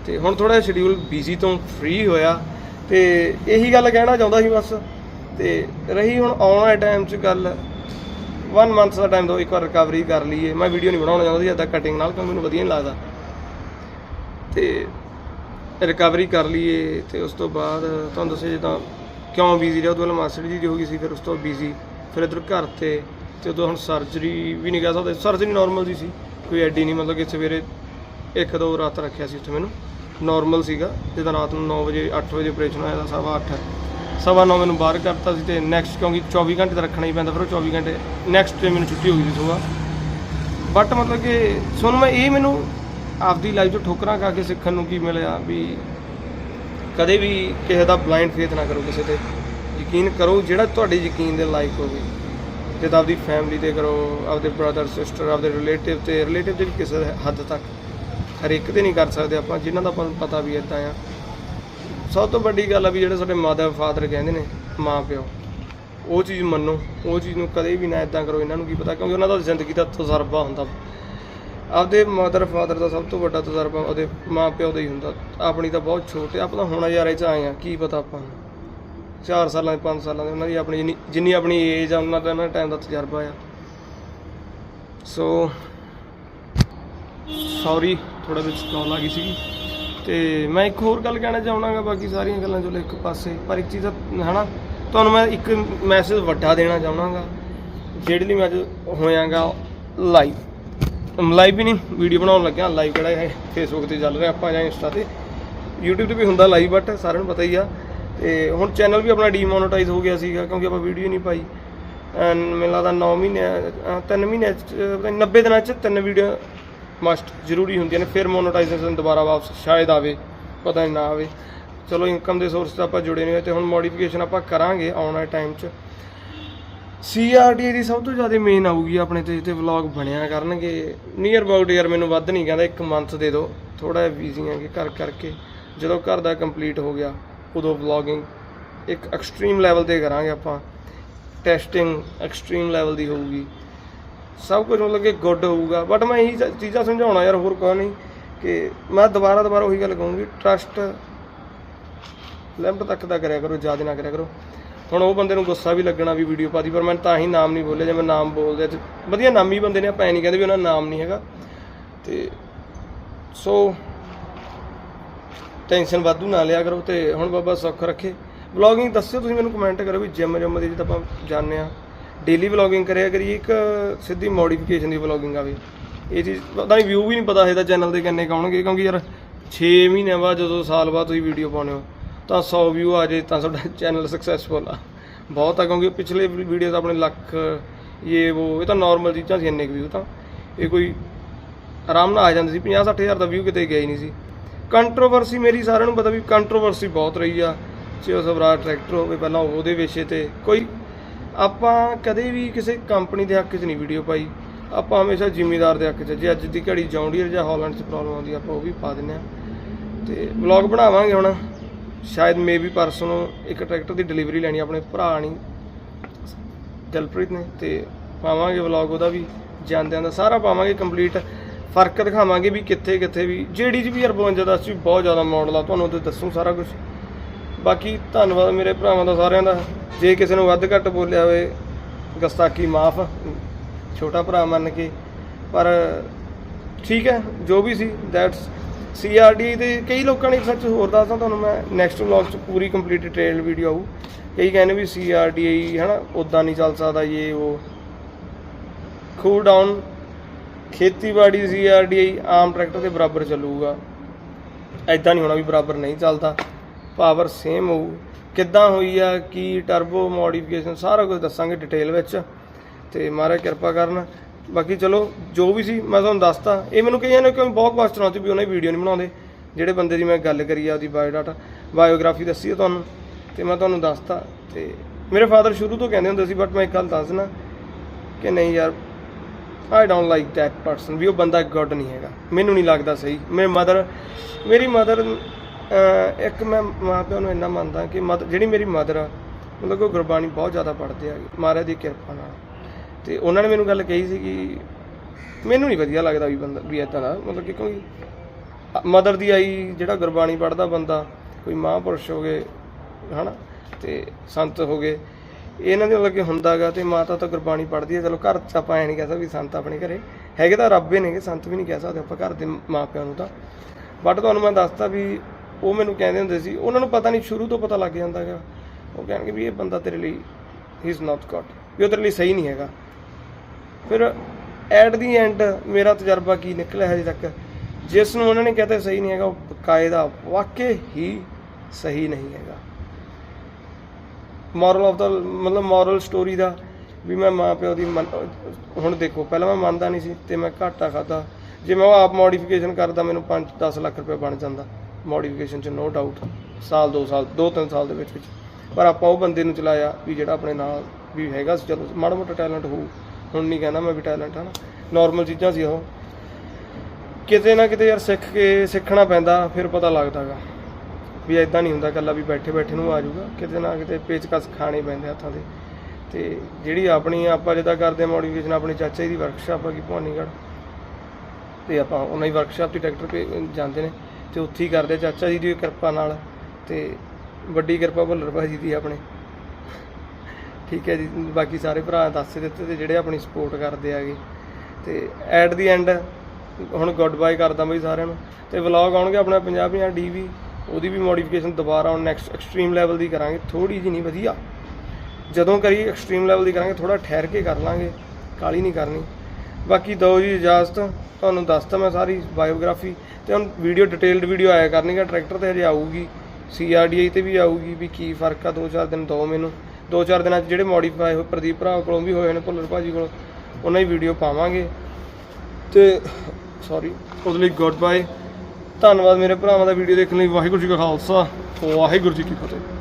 ਤੇ ਹੁਣ ਥੋੜਾ ਸ਼ਡਿਊਲ ਬਿਜ਼ੀ ਤੋਂ ਫ੍ਰੀ ਹੋਇਆ ਤੇ ਇਹੀ ਗੱਲ ਕਹਿਣਾ ਚਾਹੁੰਦਾ ਸੀ ਬਸ। ਤੇ ਰਹੀ ਹੁਣ ਆਉਣ ਵਾਲੇ ਟਾਈਮ 'ਚ ਗੱਲ। 1 ਮੰਥ ਦਾ ਟਾਈਮ ਦੋ, ਇੱਕ ਵਾਰ ਰਿਕਵਰੀ ਕਰ ਲਈਏ। ਮੈਂ ਵੀਡੀਓ ਨਹੀਂ ਬਣਾਉਣਾ ਚਾਹੁੰਦਾ ਸੀ ਇੱਦਾਂ ਕਟਿੰਗ ਨਾਲ, ਕਿਉਂਕਿ ਮੈਨੂੰ ਵਧੀਆ ਨਹੀਂ ਲੱਗਦਾ। ਤੇ ਰਿਕਵਰੀ ਕਰ ਲਈਏ ਤੇ ਉਸ ਤੋਂ ਬਾਅਦ ਤੁਹਾਨੂੰ ਦੱਸਿਆ ਜਿੱਦਾਂ ਕਿਉਂ ਬਿਜ਼ੀ ਰਿਹਾ ਉਦੋਂ ਪਹਿਲਾਂ ਮਾਸਟਰ ਜੀ ਦੀ ਹੋ ਗਈ ਸੀ, ਫਿਰ ਉਸ ਤੋਂ ਬਿਜ਼ੀ ਫਿਰ ਇੱਧਰ ਘਰ ਤੇ ਤੇ ਉਦੋਂ ਹੁਣ ਸਰਜਰੀ ਵੀ ਨਹੀਂ ਕਹਿ ਸਕਦੇ। ਸਰਜਰੀ ਨਾਰਮਲ ਜੀ ਸੀ। ਕੋਈ ਐਡੀ ਨਹੀਂ ਮਤਲਬ ਕਿ ਸਵੇਰੇ ਇੱਕ ਦੋ ਰਾਤ ਰੱਖਿਆ ਸੀ ਉੱਥੇ ਮੈਨੂੰ। ਨਾਰਮਲ ਸੀਗਾ। ਜਿੱਦਾਂ ਰਾਤ ਨੂੰ 9 ਵਜੇ 8 ਵਜੇ ਆਪਰੇਸ਼ਨ ਹੋਇਆ ਤਾਂ ਸਵਾ 8 ਸਵਾ 9 ਮੈਨੂੰ ਬਾਹਰ ਕਰਤਾ ਸੀ ਤੇ ਨੈਕਸਟ ਕਿਉਂਕਿ 24 ਘੰਟੇ ਤਾਂ ਰੱਖਣਾ ਹੀ ਪੈਂਦਾ ਫਿਰ ਉਹ 24 ਘੰਟੇ। ਨੈਕਸਟ ਡੇ ਮੈਨੂੰ ਛੁੱਟੀ ਹੋ ਗਈ ਸੀ ਸੁਬਾਹ ਬਟ ਮਤਲਬ ਕਿ ਸੁਣ ਮੈਂ ਇਹ ਮੈਨੂੰ ਆਪਦੀ ਲਾਈਫ 'ਚ ਠੋਕਰਾਂ ਖਾ ਕੇ ਸਿੱਖਣ ਨੂੰ ਕੀ ਮਿਲਿਆ ਵੀ ਕਦੇ ਵੀ ਕਿਸੇ ਦਾ ਬਲਾਈਂਡ ਫੇਥ ਨਾ ਕਰੋ ਕਿਸੇ ਤੇ। ਯਕੀਨ ਕਰੋ ਜਿਹੜਾ ਤੁਹਾਡੇ ਯਕੀਨ ਦੇ ਲਾਇਕ ਹੋਵੇ। ਜਿੱਦਾਂ ਆਪਦੀ ਫੈਮਿਲੀ ਤੇ ਕਰੋ ਆਪਦੇ ਬ੍ਰਦਰ ਸਿਸਟਰ ਆਪਦੇ ਰਿਲੇਟਿਵ ਤੇ ਰਿਲੇਟਿਵ ਦੇ ਵੀ ਕਿਸੇ ਹੱਦ ਤੱਕ ਹਰੇਕ ਤੇ ਨਹੀਂ ਕਰ ਸਕਦੇ ਆਪਾਂ, ਜਿਨ੍ਹਾਂ ਦਾ ਆਪਾਂ ਨੂੰ ਪਤਾ ਵੀ ਇਦਾਂ ਆ। ਸਭ ਤੋਂ ਵੱਡੀ ਗੱਲ ਆ ਵੀ ਜਿਹੜੇ ਸਾਡੇ ਮਾਤਾ ਫਾਦਰ ਕਹਿੰਦੇ ਨੇ, ਮਾਂ ਪਿਓ, ਉਹ ਚੀਜ਼ ਮੰਨੋ, ਉਹ ਚੀਜ਼ ਨੂੰ ਕਦੇ ਵੀ ਨਾ ਇਦਾਂ ਕਰੋ, ਇਹਨਾਂ ਨੂੰ ਕੀ ਪਤਾ, ਕਿਉਂਕਿ ਉਹਨਾਂ ਦਾ ਜ਼ਿੰਦਗੀ ਦਾ ਤਜਰਬਾ ਹੁੰਦਾ। ਆਪਦੇ ਮਦਰ ਫਾਦਰ ਦਾ ਸਭ ਤੋਂ ਵੱਡਾ ਤਜਰਬਾ ਉਹਦੇ ਮਾਂ ਪਿਓ ਦਾ ਹੀ ਹੁੰਦਾ। ਆਪਣੀ ਤਾਂ ਬਹੁਤ ਛੋਟੇ ਆਪਾਂ ਤਾਂ ਹੁਣ ਹਜ਼ਾਰੇ ਚ ਆਏ ਆ, ਕੀ ਪਤਾ ਆਪਾਂ ਨੂੰ। 4 ਸਾਲਾਂ ਦੇ 5 ਸਾਲਾਂ ਦੇ, ਉਹਨਾਂ ਦੀ ਆਪਣੀ ਜਿੰਨੀ ਜਿੰਨੀ ਆਪਣੀ ਏਜ ਆ, ਉਹਨਾਂ ਦਾ ਉਹਨਾਂ ਟਾਈਮ ਦਾ ਤਜਰਬਾ ਆ। ਸੋ ਸੌਰੀ ਥੋੜਾ ਵਿੱਚ ਕਾਲ ਆ ਗਈ ਸੀਗੀ। ਤੇ ਮੈਂ ਇੱਕ ਹੋਰ ਗੱਲ ਕਹਿਣਾ ਚਾਹਣਾਗਾ ਬਾਕੀ ਸਾਰੀਆਂ ਗੱਲਾਂ ਚਲੋ ਇੱਕ ਪਾਸੇ। ਪਰ ਇੱਕ ਚੀਜ਼ ਦਾ, ਹਨਾ, ਤੁਹਾਨੂੰ ਮੈਂ ਇੱਕ ਮੈਸੇਜ ਵੱਡਾ ਦੇਣਾ ਚਾਹਣਾਗਾ ਜਿਹੜੇ ਲਈ ਮੈਂ ਅੱਜ ਹੋਇਆਗਾ ਲਾਈਵ ਲਾਈਵ ਵੀ ਨਹੀਂ ਵੀਡੀਓ ਬਣਾਉਣ ਲੱਗਿਆ ਲਾਈਵ ਕਿਹੜਾ ਹੈ ਫੇਸਬੁੱਕ ਤੇ ਚੱਲ ਰਿਹਾ ਆਪਾਂ ਜਾਂ ਇੰਸਟਾ ਤੇ। YouTube ਤੇ ਵੀ ਹੁੰਦਾ ਲਾਈਵ ਬਟ ਸਾਰਿਆਂ ਨੂੰ ਪਤਾ ਹੀ ਆ। ਤੇ ਹੁਣ ਚੈਨਲ ਵੀ ਆਪਣਾ ਡੀਮੋਨੇਟਾਈਜ਼ ਹੋ ਗਿਆ ਸੀਗਾ ਕਿਉਂਕਿ ਆਪਾਂ ਵੀਡੀਓ ਨਹੀਂ ਪਾਈ। ਮੈਨੂੰ ਲੱਗਦਾ 9 ਮਹੀਨੇ 3 ਮਹੀਨੇ 'ਚ, ਪਤਾ 90 ਦਿਨਾਂ ਚ ਤਿੰਨ ਵੀਡੀਓ ਮਸਟ ਜ਼ਰੂਰੀ ਹੁੰਦੀਆਂ ਨੇ ਫਿਰ ਮੋਨੇਟਾਈਜੇਸ਼ਨ ਦੁਬਾਰਾ ਵਾਪਸ ਸ਼ਾਇਦ ਆਵੇ ਪਤਾ ਨਹੀਂ ਨਾ ਆਵੇ। ਚਲੋ ਇਨਕਮ ਦੇ ਸੋਰਸ ਤਾਂ ਆਪਾਂ ਜੁੜੇ ਨਹੀਂ ਹੋਏ ਤੇ ਹੁਣ ਮੋਡੀਫਿਕੇਸ਼ਨ ਆਪਾਂ ਕਰਾਂਗੇ ਆਉਣ ਵਾਲੇ ਟਾਈਮ 'ਚ। ਸੀਆਰਟੀ ਦੀ ਸਭ ਤੋਂ ਜ਼ਿਆਦਾ ਮੇਨ ਆਊਗੀ ਆਪਣੇ ਤੇ ਤੇ ਵਲੌਗ ਬਣਿਆ ਕਰਨਗੇ। ਨੀਅਰ ਅਬਾਊਟ ਯਾਰ ਮੈਨੂੰ ਵੱਧ ਨਹੀਂ ਕਹਿੰਦਾ ਇੱਕ ਮੰਥ ਦੇ ਦਿਓ। ਥੋੜਾ ਜਿਹਾ ਬਿਜ਼ੀ ਆਂਗੇ ਕਰ ਕਰਕੇ। ਜਦੋਂ ਘਰ ਦਾ ਕੰਪਲੀਟ ਹੋ ਗਿਆ। ਉਦੋਂ ਵਲੌਗਿੰਗ ਇੱਕ ਐਕਸਟ੍ਰੀਮ ਲੈਵਲ ਤੇ ਕਰਾਂਗੇ ਆਪਾਂ। ਟੈਸਟਿੰਗ ਐਕਸਟ੍ਰੀਮ ਲੈਵਲ ਦੀ ਹੋਊਗੀ। ਸਭ ਕੁਝ ਮਤਲਬ ਕਿ ਗੁੱਡ ਹੋਊਗਾ। ਬਟ ਮੈਂ ਇਹੀ ਚੀਜ਼ਾਂ ਸਮਝਾਉਣਾ ਯਾਰ, ਹੋਰ ਕੋਈ ਨਹੀਂ ਕਿ ਮੈਂ ਦੁਬਾਰਾ ਦੁਬਾਰਾ ਉਹੀ ਗੱਲ ਕਹੂੰਗੀ ਟਰਸਟ ਲਿਮਟ ਤੱਕ ਦਾ ਕਰਿਆ ਕਰੋ, ਜ਼ਿਆਦਾ ਨਾ ਕਰਿਆ ਕਰੋ। ਹੁਣ ਉਹ ਬੰਦੇ ਨੂੰ ਗੁੱਸਾ ਵੀ ਲੱਗਣਾ ਵੀ ਵੀਡੀਓ ਪਾਦੀ ਪਰ ਮੈਂ ਤਾਂ ਹੀ ਨਾਮ ਨਹੀਂ ਬੋਲਿਆ ਜੇ ਮੈਂ ਨਾਮ ਬੋਲਦਿਆ ਤੇ ਵਧੀਆ ਨਾਮੀ ਬੰਦੇ ਨੇ, ਆਪਾਂ ਐ ਨਹੀਂ ਕਹਿੰਦੇ ਵੀ ਉਹਨਾਂ ਦਾ ਨਾਮ ਨਹੀਂ ਹੈਗਾ। ਤੇ ਸੋ ਟੈਨਸ਼ਨ ਵਾਧੂ ਨਾ ਲਿਆ ਕਰੋ ਤੇ ਹੁਣ ਬਾਬਾ ਸੁੱਖ ਰੱਖੇ। ਵਲੌਗਿੰਗ ਦੱਸਿਓ ਤੁਸੀਂ ਮੈਨੂੰ ਕਮੈਂਟ ਕਰੋ ਵੀ ਜਿਮ ਜਿਮ ਦੀ ਜਿੱਦਾਂ ਆਪਾਂ ਜਾਣਦੇ ਆ ਡੇਲੀ ਵਲੌਗਿੰਗ ਕਰਿਆ ਕਰੀਏ, ਇੱਕ ਸਿੱਧੀ ਮੋਡੀਫਿਕੇਸ਼ਨ ਦੀ ਵਲੌਗਿੰਗ ਆਵੇ ਇਹ ਚੀਜ਼ ਪਤਾ ਨਹੀਂ ਵਿਊ ਵੀ ਨਹੀਂ ਪਤਾ ਇਹਦਾ ਚੈਨਲ ਦੇ ਕਿੰਨੇ ਕਾਉਣਗੇ ਕਿਉਂਕਿ ਯਾਰ 6 ਮਹੀਨਿਆਂ ਬਾਅਦ ਜਦੋਂ ਸਾਲ ਬਾਅਦ ਤੁਸੀਂ ਵੀਡੀਓ ਪਾਉਂਦੇ ਹੋ, ਤਾਂ 100 ਵਿਊ ਆ ਜੇ ਤਾਂ ਤੁਹਾਡਾ ਚੈਨਲ ਸਕਸੈਸਫੁਲ ਆ। ਬਹੁਤ ਆ, ਕਿਉਂਕਿ ਪਿਛਲੇ ਵੀਡੀਓ ਤਾਂ ਆਪਣੇ ਲੱਖ ਇਹ ਉਹ ਇਹ ਤਾਂ ਨਾਰਮਲ ਚੀਜ਼ਾਂ ਸੀ ਇੰਨੇ ਕੁ ਵਿਊ ਤਾਂ। ਇਹ ਕੋਈ ਆਰਾਮ ਨਾਲ ਆ ਜਾਂਦੇ ਸੀ 50 60000 ਦਾ ਵਿਊ ਕਿਤੇ ਗਿਆ ਹੀ ਨਹੀਂ ਸੀ। ਕੰਟਰੋਵਰਸੀ ਮੇਰੀ ਸਾਰਿਆਂ ਨੂੰ ਪਤਾ ਵੀ ਕੰਟਰੋਵਰਸੀ ਬਹੁਤ ਰਹੀ ਆ। ਚਾਹੇ ਉਹ ਸਵਰਾਜ ਟਰੈਕਟਰ ਹੋਵੇ ਪਹਿਲਾਂ ਉਹਦੇ ਵਿਸ਼ੇ ਤੇ ਕੋਈ ਆਪਾਂ ਕਦੇ ਵੀ ਕਿਸੇ ਕੰਪਨੀ ਦੇ ਹੱਕ 'ਚ ਨਹੀਂ ਵੀਡੀਓ ਪਾਈ। ਆਪਾਂ ਹਮੇਸ਼ਾ ਜ਼ਿਮੀਦਾਰ ਦੇ ਹੱਕ 'ਚ ਜੇ ਅੱਜ ਦੀ ਘੜੀ ਜੌਂਡੀਅਰ ਜਾਂ ਹਾਲੈਂਡ 'ਚ ਪ੍ਰੋਬਲਮ ਆਉਂਦੀ ਆ, ਆਪਾਂ ਉਹ ਵੀ ਪਾ ਦਿੰਦੇ ਆ। ਤੇ ਵਲੌਗ ਬਣਾਵਾਂਗੇ ਹੁਣ। ਸ਼ਾਇਦ ਮੇਬੀ ਪਰਸੋਂ ਨੂੰ ਇੱਕ ਟਰੈਕਟਰ ਦੀ ਡਿਲੀਵਰੀ ਲੈਣੀ ਆਪਣੇ ਭਰਾ ਨਹੀਂ ਦਿਲਪ੍ਰੀਤ ਨੇ। ਤੇ ਪਾਵਾਂਗੇ ਵਲੌਗ ਉਹਦਾ ਵੀ ਜਾਂਦਿਆਂ ਦਾ ਸਾਰਾ ਪਾਵਾਂਗੇ ਕੰਪਲੀਟ ਫ਼ਰਕ ਦਿਖਾਵਾਂਗੇ ਵੀ ਕਿੱਥੇ ਕਿੱਥੇ ਵੀ। ਜਿਹੜੀ ਚ ਵੀ 52 ਦਾ ਬਹੁਤ ਜ਼ਿਆਦਾ ਮਾਡਲ ਆ, ਤੁਹਾਨੂੰ ਉਹਦੇ ਦੱਸੂ ਸਾਰਾ ਕੁਝ ਬਾਕੀ ਧੰਨਵਾਦ ਮੇਰੇ ਭਰਾਵਾਂ ਦਾ ਸਾਰਿਆਂ ਦਾ। ਜੇ ਕਿਸੇ ਨੂੰ ਵੱਧ ਘੱਟ ਬੋਲਿਆ ਹੋਵੇ ਗਸਤਾਕੀ ਮਾਫ, ਛੋਟਾ ਭਰਾ ਮੰਨ ਕੇ। ਪਰ ਠੀਕ ਹੈ, ਜੋ ਵੀ ਸੀ ਦੈਟਸ ਸੀਆਰਡੀ ਦੇ ਕਈ ਲੋਕਾਂ ਨੇ ਸੱਚ ਹੋਰ ਦੱਸਦਾ ਤੁਹਾਨੂੰ ਮੈਂ ਨੈਕਸਟ ਵਲੌਗ ਚ ਪੂਰੀ ਕੰਪਲੀਟ ਡਿਟੇਲ ਵੀਡੀਓ ਆਊ। ਕਈ ਕਹਿੰਦੇ ਵੀ ਸੀਆਰਡੀ ਨਾ ਉਦਾਂ ਨਹੀਂ ਚੱਲ ਸਕਦਾ ਇਹ ਉਹ ਕੂਲ ਡਾਊਨ ਖੇਤੀਬਾੜੀ ਸੀਆਰਡੀ ਆਮ ਟਰੈਕਟਰ ਦੇ ਬਰਾਬਰ ਚੱਲੂਗਾ। ਐਦਾਂ ਨਹੀਂ ਹੋਣਾ ਵੀ ਬਰਾਬਰ ਨਹੀਂ ਚੱਲਦਾ। ਪਾਵਰ ਸੇਮ ਹੋਊ। ਕਿੱਦਾਂ ਹੋਈ ਆ ਕੀ ਟਰਬੋ ਮੋਡੀਫਿਕੇਸ਼ਨ ਸਾਰਾ ਕੁਝ ਦੱਸਾਂਗੇ ਡਿਟੇਲ ਵਿੱਚ। ਤੇ ਮਹਾਰਾਜ ਕਿਰਪਾ ਕਰਨ। ਬਾਕੀ ਚਲੋ, ਜੋ ਵੀ ਸੀ ਮੈਂ ਤੁਹਾਨੂੰ ਦੱਸਤਾ। ਇਹ ਮੈਨੂੰ ਕਈਆਂ ਨੇ ਕਿਉਂ ਬਹੁਤ ਕੁਐਸਚਨ ਆਉਂਦੇ ਵੀ ਉਹਨਾਂ ਦੀ ਵੀਡੀਓ ਨਹੀਂ ਬਣਾਉਂਦੇ। ਜਿਹੜੇ ਬੰਦੇ ਦੀ ਮੈਂ ਗੱਲ ਕਰੀ ਆ, ਉਹਦੀ ਬਾਇਓਡਾਟਾ ਬਾਇਓਗ੍ਰਾਫੀ ਦੱਸੀ ਆ ਤੁਹਾਨੂੰ। ਤੇ ਮੈਂ ਤੁਹਾਨੂੰ ਦੱਸਤਾ। ਤੇ ਮੇਰੇ ਫਾਦਰ ਸ਼ੁਰੂ ਤੋਂ ਕਹਿੰਦੇ ਹੁੰਦੇ ਸੀ ਬਟ ਮੈਂ ਇੱਕ ਗੱਲ ਦੱਸਣਾ ਕਿ ਨਹੀਂ ਯਾਰ I don't like that person ਵੀ ਉਹ ਬੰਦਾ ਗੁੱਡ ਨਹੀਂ ਹੈਗਾ। ਮੈਨੂੰ ਨਹੀਂ ਲੱਗਦਾ ਸਹੀ। ਮੇਰੇ ਮਦਰ ਮੇਰੀ ਮਦਰ ਇੱਕ ਮੈਂ ਮਾਂ ਪਿਓ ਨੂੰ ਇੰਨਾ ਮੰਨਦਾ ਕਿ ਮਦਰ ਜਿਹੜੀ ਮੇਰੀ ਮਦਰ ਆ, ਮਤਲਬ ਕਿ ਉਹ ਗੁਰਬਾਣੀ ਬਹੁਤ ਜ਼ਿਆਦਾ ਪੜ੍ਹਦੇ ਆ। ਮਹਾਰਾਜ ਦੀ ਕਿਰਪਾ ਨਾਲ। ਤੇ ਉਹਨਾਂ ਨੇ ਮੈਨੂੰ ਗੱਲ ਕਹੀ ਸੀ ਕਿ ਮੈਨੂੰ ਨਹੀਂ ਵਧੀਆ ਲੱਗਦਾ ਵੀ ਬੰਦਾ, ਵੀ ਇਦਾਂ ਦਾ। ਮਤਲਬ ਕਿ ਕਿਉਂਕਿ ਮਦਰ ਦੀ ਆਈ, ਜਿਹੜਾ ਗੁਰਬਾਣੀ ਪੜ੍ਹਦਾ ਬੰਦਾ, ਕੋਈ ਮਹਾਂਪੁਰਸ਼ ਹੋ ਗਏ, ਹਨਾ? ਤੇ ਸੰਤ ਹੋ ਗਏ। ਇਹਨਾਂ ਦੇ ਲੱਗੇ ਹੁੰਦਾਗਾ ਤੇ ਮਾਤਾ ਤਾਂ ਗੁਰਬਾਣੀ ਪੜ੍ਹਦੀ ਹੈ। ਚਲੋ ਘਰ ਚ ਆਪਾਂ ਐ ਨਹੀਂ ਕਹਿ ਸਕਦੇ ਵੀ ਸੰਤ ਆਪਣੇ ਘਰੇ ਹੈਗੇ ਤਾਂ ਰੱਬ ਹੀ ਨੇਗੇ, ਸੰਤ ਵੀ ਨਹੀਂ ਕਹਿ ਸਕਦੇ ਆਪਾਂ ਘਰ ਦੇ ਮਾਪਿਆਂ ਨੂੰ ਤਾਂ। ਬਟ ਤੁਹਾਨੂੰ ਮੈਂ ਦੱਸਤਾ ਵੀ ਉਹ ਮੈਨੂੰ ਕਹਿੰਦੇ ਹੁੰਦੇ ਸੀ, ਉਹਨਾਂ ਨੂੰ ਪਤਾ ਨਹੀਂ ਸ਼ੁਰੂ ਤੋਂ ਪਤਾ ਲੱਗ ਜਾਂਦਾਗਾ। ਉਹ ਕਹਿਣਗੇ ਵੀ ਇਹ ਬੰਦਾ ਤੇਰੇ ਲਈ ਹੀ ਇਜ਼ ਨਾਟ ਗॉड ਵੀ ਉਹ ਤੇਰੇ ਲਈ ਸਹੀ ਨਹੀਂ ਹੈਗਾ। ਫਿਰ ਐਟ ਦੀ ਐਂਡ ਮੇਰਾ ਤਜਰਬਾ ਕੀ ਨਿਕਲਿਆ ਹਜੇ ਤੱਕ? ਜਿਸ ਨੂੰ ਉਹਨਾਂ ਨੇ ਕਹਤਾ ਸਹੀ ਨਹੀਂ ਹੈਗਾ, ਉਹ ਕਾਇਦਾ ਵਾਕਈ ਹੀ ਸਹੀ ਨਹੀਂ ਹੈਗਾ। ਮੋਰਲ ਆਫ ਦਾ ਮਤਲਬ ਮੋਰਲ ਸਟੋਰੀ ਦਾ ਵੀ ਮੈਂ ਮਾਂ ਪਿਓ ਦੀ ਮੰਨ- ਹੁਣ ਦੇਖੋ, ਪਹਿਲਾਂ ਮੈਂ ਮੰਨਦਾ ਨਹੀਂ ਸੀ ਤੇ ਮੈਂ ਘਾਟਾ ਖਾਦਾ ਜੇ ਮੈਂ ਉਹ ਆਪ ਮੋਡੀਫਿਕੇਸ਼ਨ ਕਰਦਾ, ਮੈਨੂੰ 5-10 ਲੱਖ ਰੁਪਏ ਬਣ ਜਾਂਦਾ। ਮੋਡੀਫਿਕੇਸ਼ਨ ਚ ਨੋ ਡਾਊਟ ਸਾਲ 2 ਸਾਲ 2-3 ਸਾਲ ਦੇ ਵਿੱਚ ਵਿੱਚ। ਪਰ ਆਪਾਂ ਉਹ ਬੰਦੇ ਨੂੰ ਚਲਾਇਆ ਵੀ ਜਿਹੜਾ ਆਪਣੇ ਨਾਲ ਵੀ ਹੈਗਾ ਸੀ। ਚਲੋ, ਮਾੜਾ ਮੋਟਾ ਟੈਲੈਂਟ ਹੋਊ। ਹੁਣ ਨਹੀਂ ਕਹਿੰਦਾ ਮੈਂ ਵੀ ਟੈਲੈਂਟ ਹਨ ਨਾਰਮਲ ਚੀਜ਼ਾਂ ਸੀ ਉਹ। ਕਿਤੇ ਨਾ ਕਿਤੇ ਯਾਰ ਸਿੱਖ ਕੇ ਸਿੱਖਣਾ ਪੈਂਦਾ, ਫਿਰ ਪਤਾ ਲੱਗਦਾਗਾ। ਵੀ ਐਦਾਂ ਨਹੀਂ ਹੁੰਦਾ ਇਕੱਲਾ ਵੀ ਬੈਠੇ ਬੈਠੇ ਨੂੰ ਆ ਜਾਊਗਾ, ਕਿਤੇ ਨਾ ਕਿਤੇ ਪੇਚਕਸ ਖਾਣੇ ਪੈਂਦੇ ਹੱਥਾਂ ਦੇ। ਤੇ ਜਿਹੜੀ ਆਪਣੀ ਆਪਾਂ ਜਿੱਦਾਂ ਕਰਦੇ ਮੋਡੀਫਿਕੇਸ਼ਨ ਆਪਣੀ ਚਾਚਾ ਜੀ ਦੀ ਵਰਕਸ਼ਾਪ ਆ ਕੀ ਭਵਾਨੀਗੜ੍ਹ। ਤੇ ਆਪਾਂ ਉਹਨਾਂ ਦੀ ਵਰਕਸ਼ਾਪ ਤੇ ਟਰੈਕਟਰ ਤੇ ਜਾਂਦੇ ਨੇ ਤੇ ਉੱਥੇ ਹੀ ਕਰਦੇ ਚਾਚਾ ਜੀ ਦੀ ਕਿਰਪਾ ਨਾਲ। ਤੇ ਵੱਡੀ ਕਿਰਪਾ ਭੁੱਲਰ ਭਾਜੀ ਦੀ ਆਪਣੇ। ਠੀਕ ਹੈ ਜੀ, ਬਾਕੀ ਸਾਰੇ ਭਰਾ ਦੱਸ ਦਿੱਤੇ ਤੇ ਜਿਹੜੇ ਆਪਣੀ ਸਪੋਰਟ ਕਰਦੇ ਆਗੇ ਤੇ ਐਟ ਦੀ ਐਂਡ ਹੁਣ ਗੁੱਡ ਬਾਏ ਕਰਦਾ ਬਈ ਸਾਰਿਆਂ ਨੂੰ। ਤੇ ਵਲੌਗ ਆਉਣਗੇ ਆਪਣਾ 50 50 ਡੀਵੀ। ਉਹਦੀ ਵੀ ਮੋਡੀਫਿਕੇਸ਼ਨ ਦੁਬਾਰਾ ਹੁਣ ਨੈਕਸਟ ਐਕਸਟ੍ਰੀਮ ਲੈਵਲ ਦੀ ਕਰਾਂਗੇ ਥੋੜੀ ਜਿਹੀ ਨਹੀਂ, ਵਧੀਆ। ਜਦੋਂ ਕਰੀ ਐਕਸਟ੍ਰੀਮ ਲੈਵਲ ਦੀ ਕਰਾਂਗੇ ਥੋੜਾ ਠਹਿਰ ਕੇ ਕਰ ਲਾਂਗੇ ਕਾਲੀ ਨਹੀਂ ਕਰਨੀ। ਬਾਕੀ ਦਿਓ ਜੀ ਇਜਾਜ਼ਤ, ਤੁਹਾਨੂੰ ਦੱਸਤਾ ਮੈਂ ਸਾਰੀ ਬਾਇਓਗ੍ਰਾਫੀ ਤੇ ਹੁਣ ਵੀਡੀਓ ਡਿਟੇਲਡ ਵੀਡੀਓ ਆਇਆ ਕਰਨੀਗਾ ਟਰੈਕਟਰ ਤੇ ਹਜੇ ਆਊਗੀ ਸੀਆਰਡੀਆਈ ਤੇ ਵੀ ਆਊਗੀ, ਵੀ ਕੀ ਫ਼ਰਕ ਆ ਦੋ ਚਾਰ ਦਿਨ ਦੋ ਮੈਨੂੰ। ਦੋ ਚਾਰ ਦਿਨਾਂ 'ਚ ਜਿਹੜੇ ਮੋਡੀਫਾਈ ਹੋਏ, ਪ੍ਰਦੀਪ ਭਰਾ ਕੋਲੋਂ ਵੀ ਹੋਏ ਨੇ, ਭੁੱਲਰ ਭਾਜੀ ਕੋਲੋਂ, ਉਹਨਾਂ ਦੀ ਵੀਡੀਓ ਪਾਵਾਂਗੇ। ਤੇ ਸੌਰੀ ਉਹਦੇ ਲਈ ਗੁੱਡ ਬਾਏ ਧੰਨਵਾਦ ਮੇਰੇ ਭਰਾਵਾਂ ਦਾ ਵੀਡੀਓ ਦੇਖਣ ਲਈ। ਵਾਹਿਗੁਰੂ ਜੀ ਕਾ ਖਾਲਸਾ। ਵਾਹਿਗੁਰੂ ਜੀ ਕੀ ਫਤਿਹ।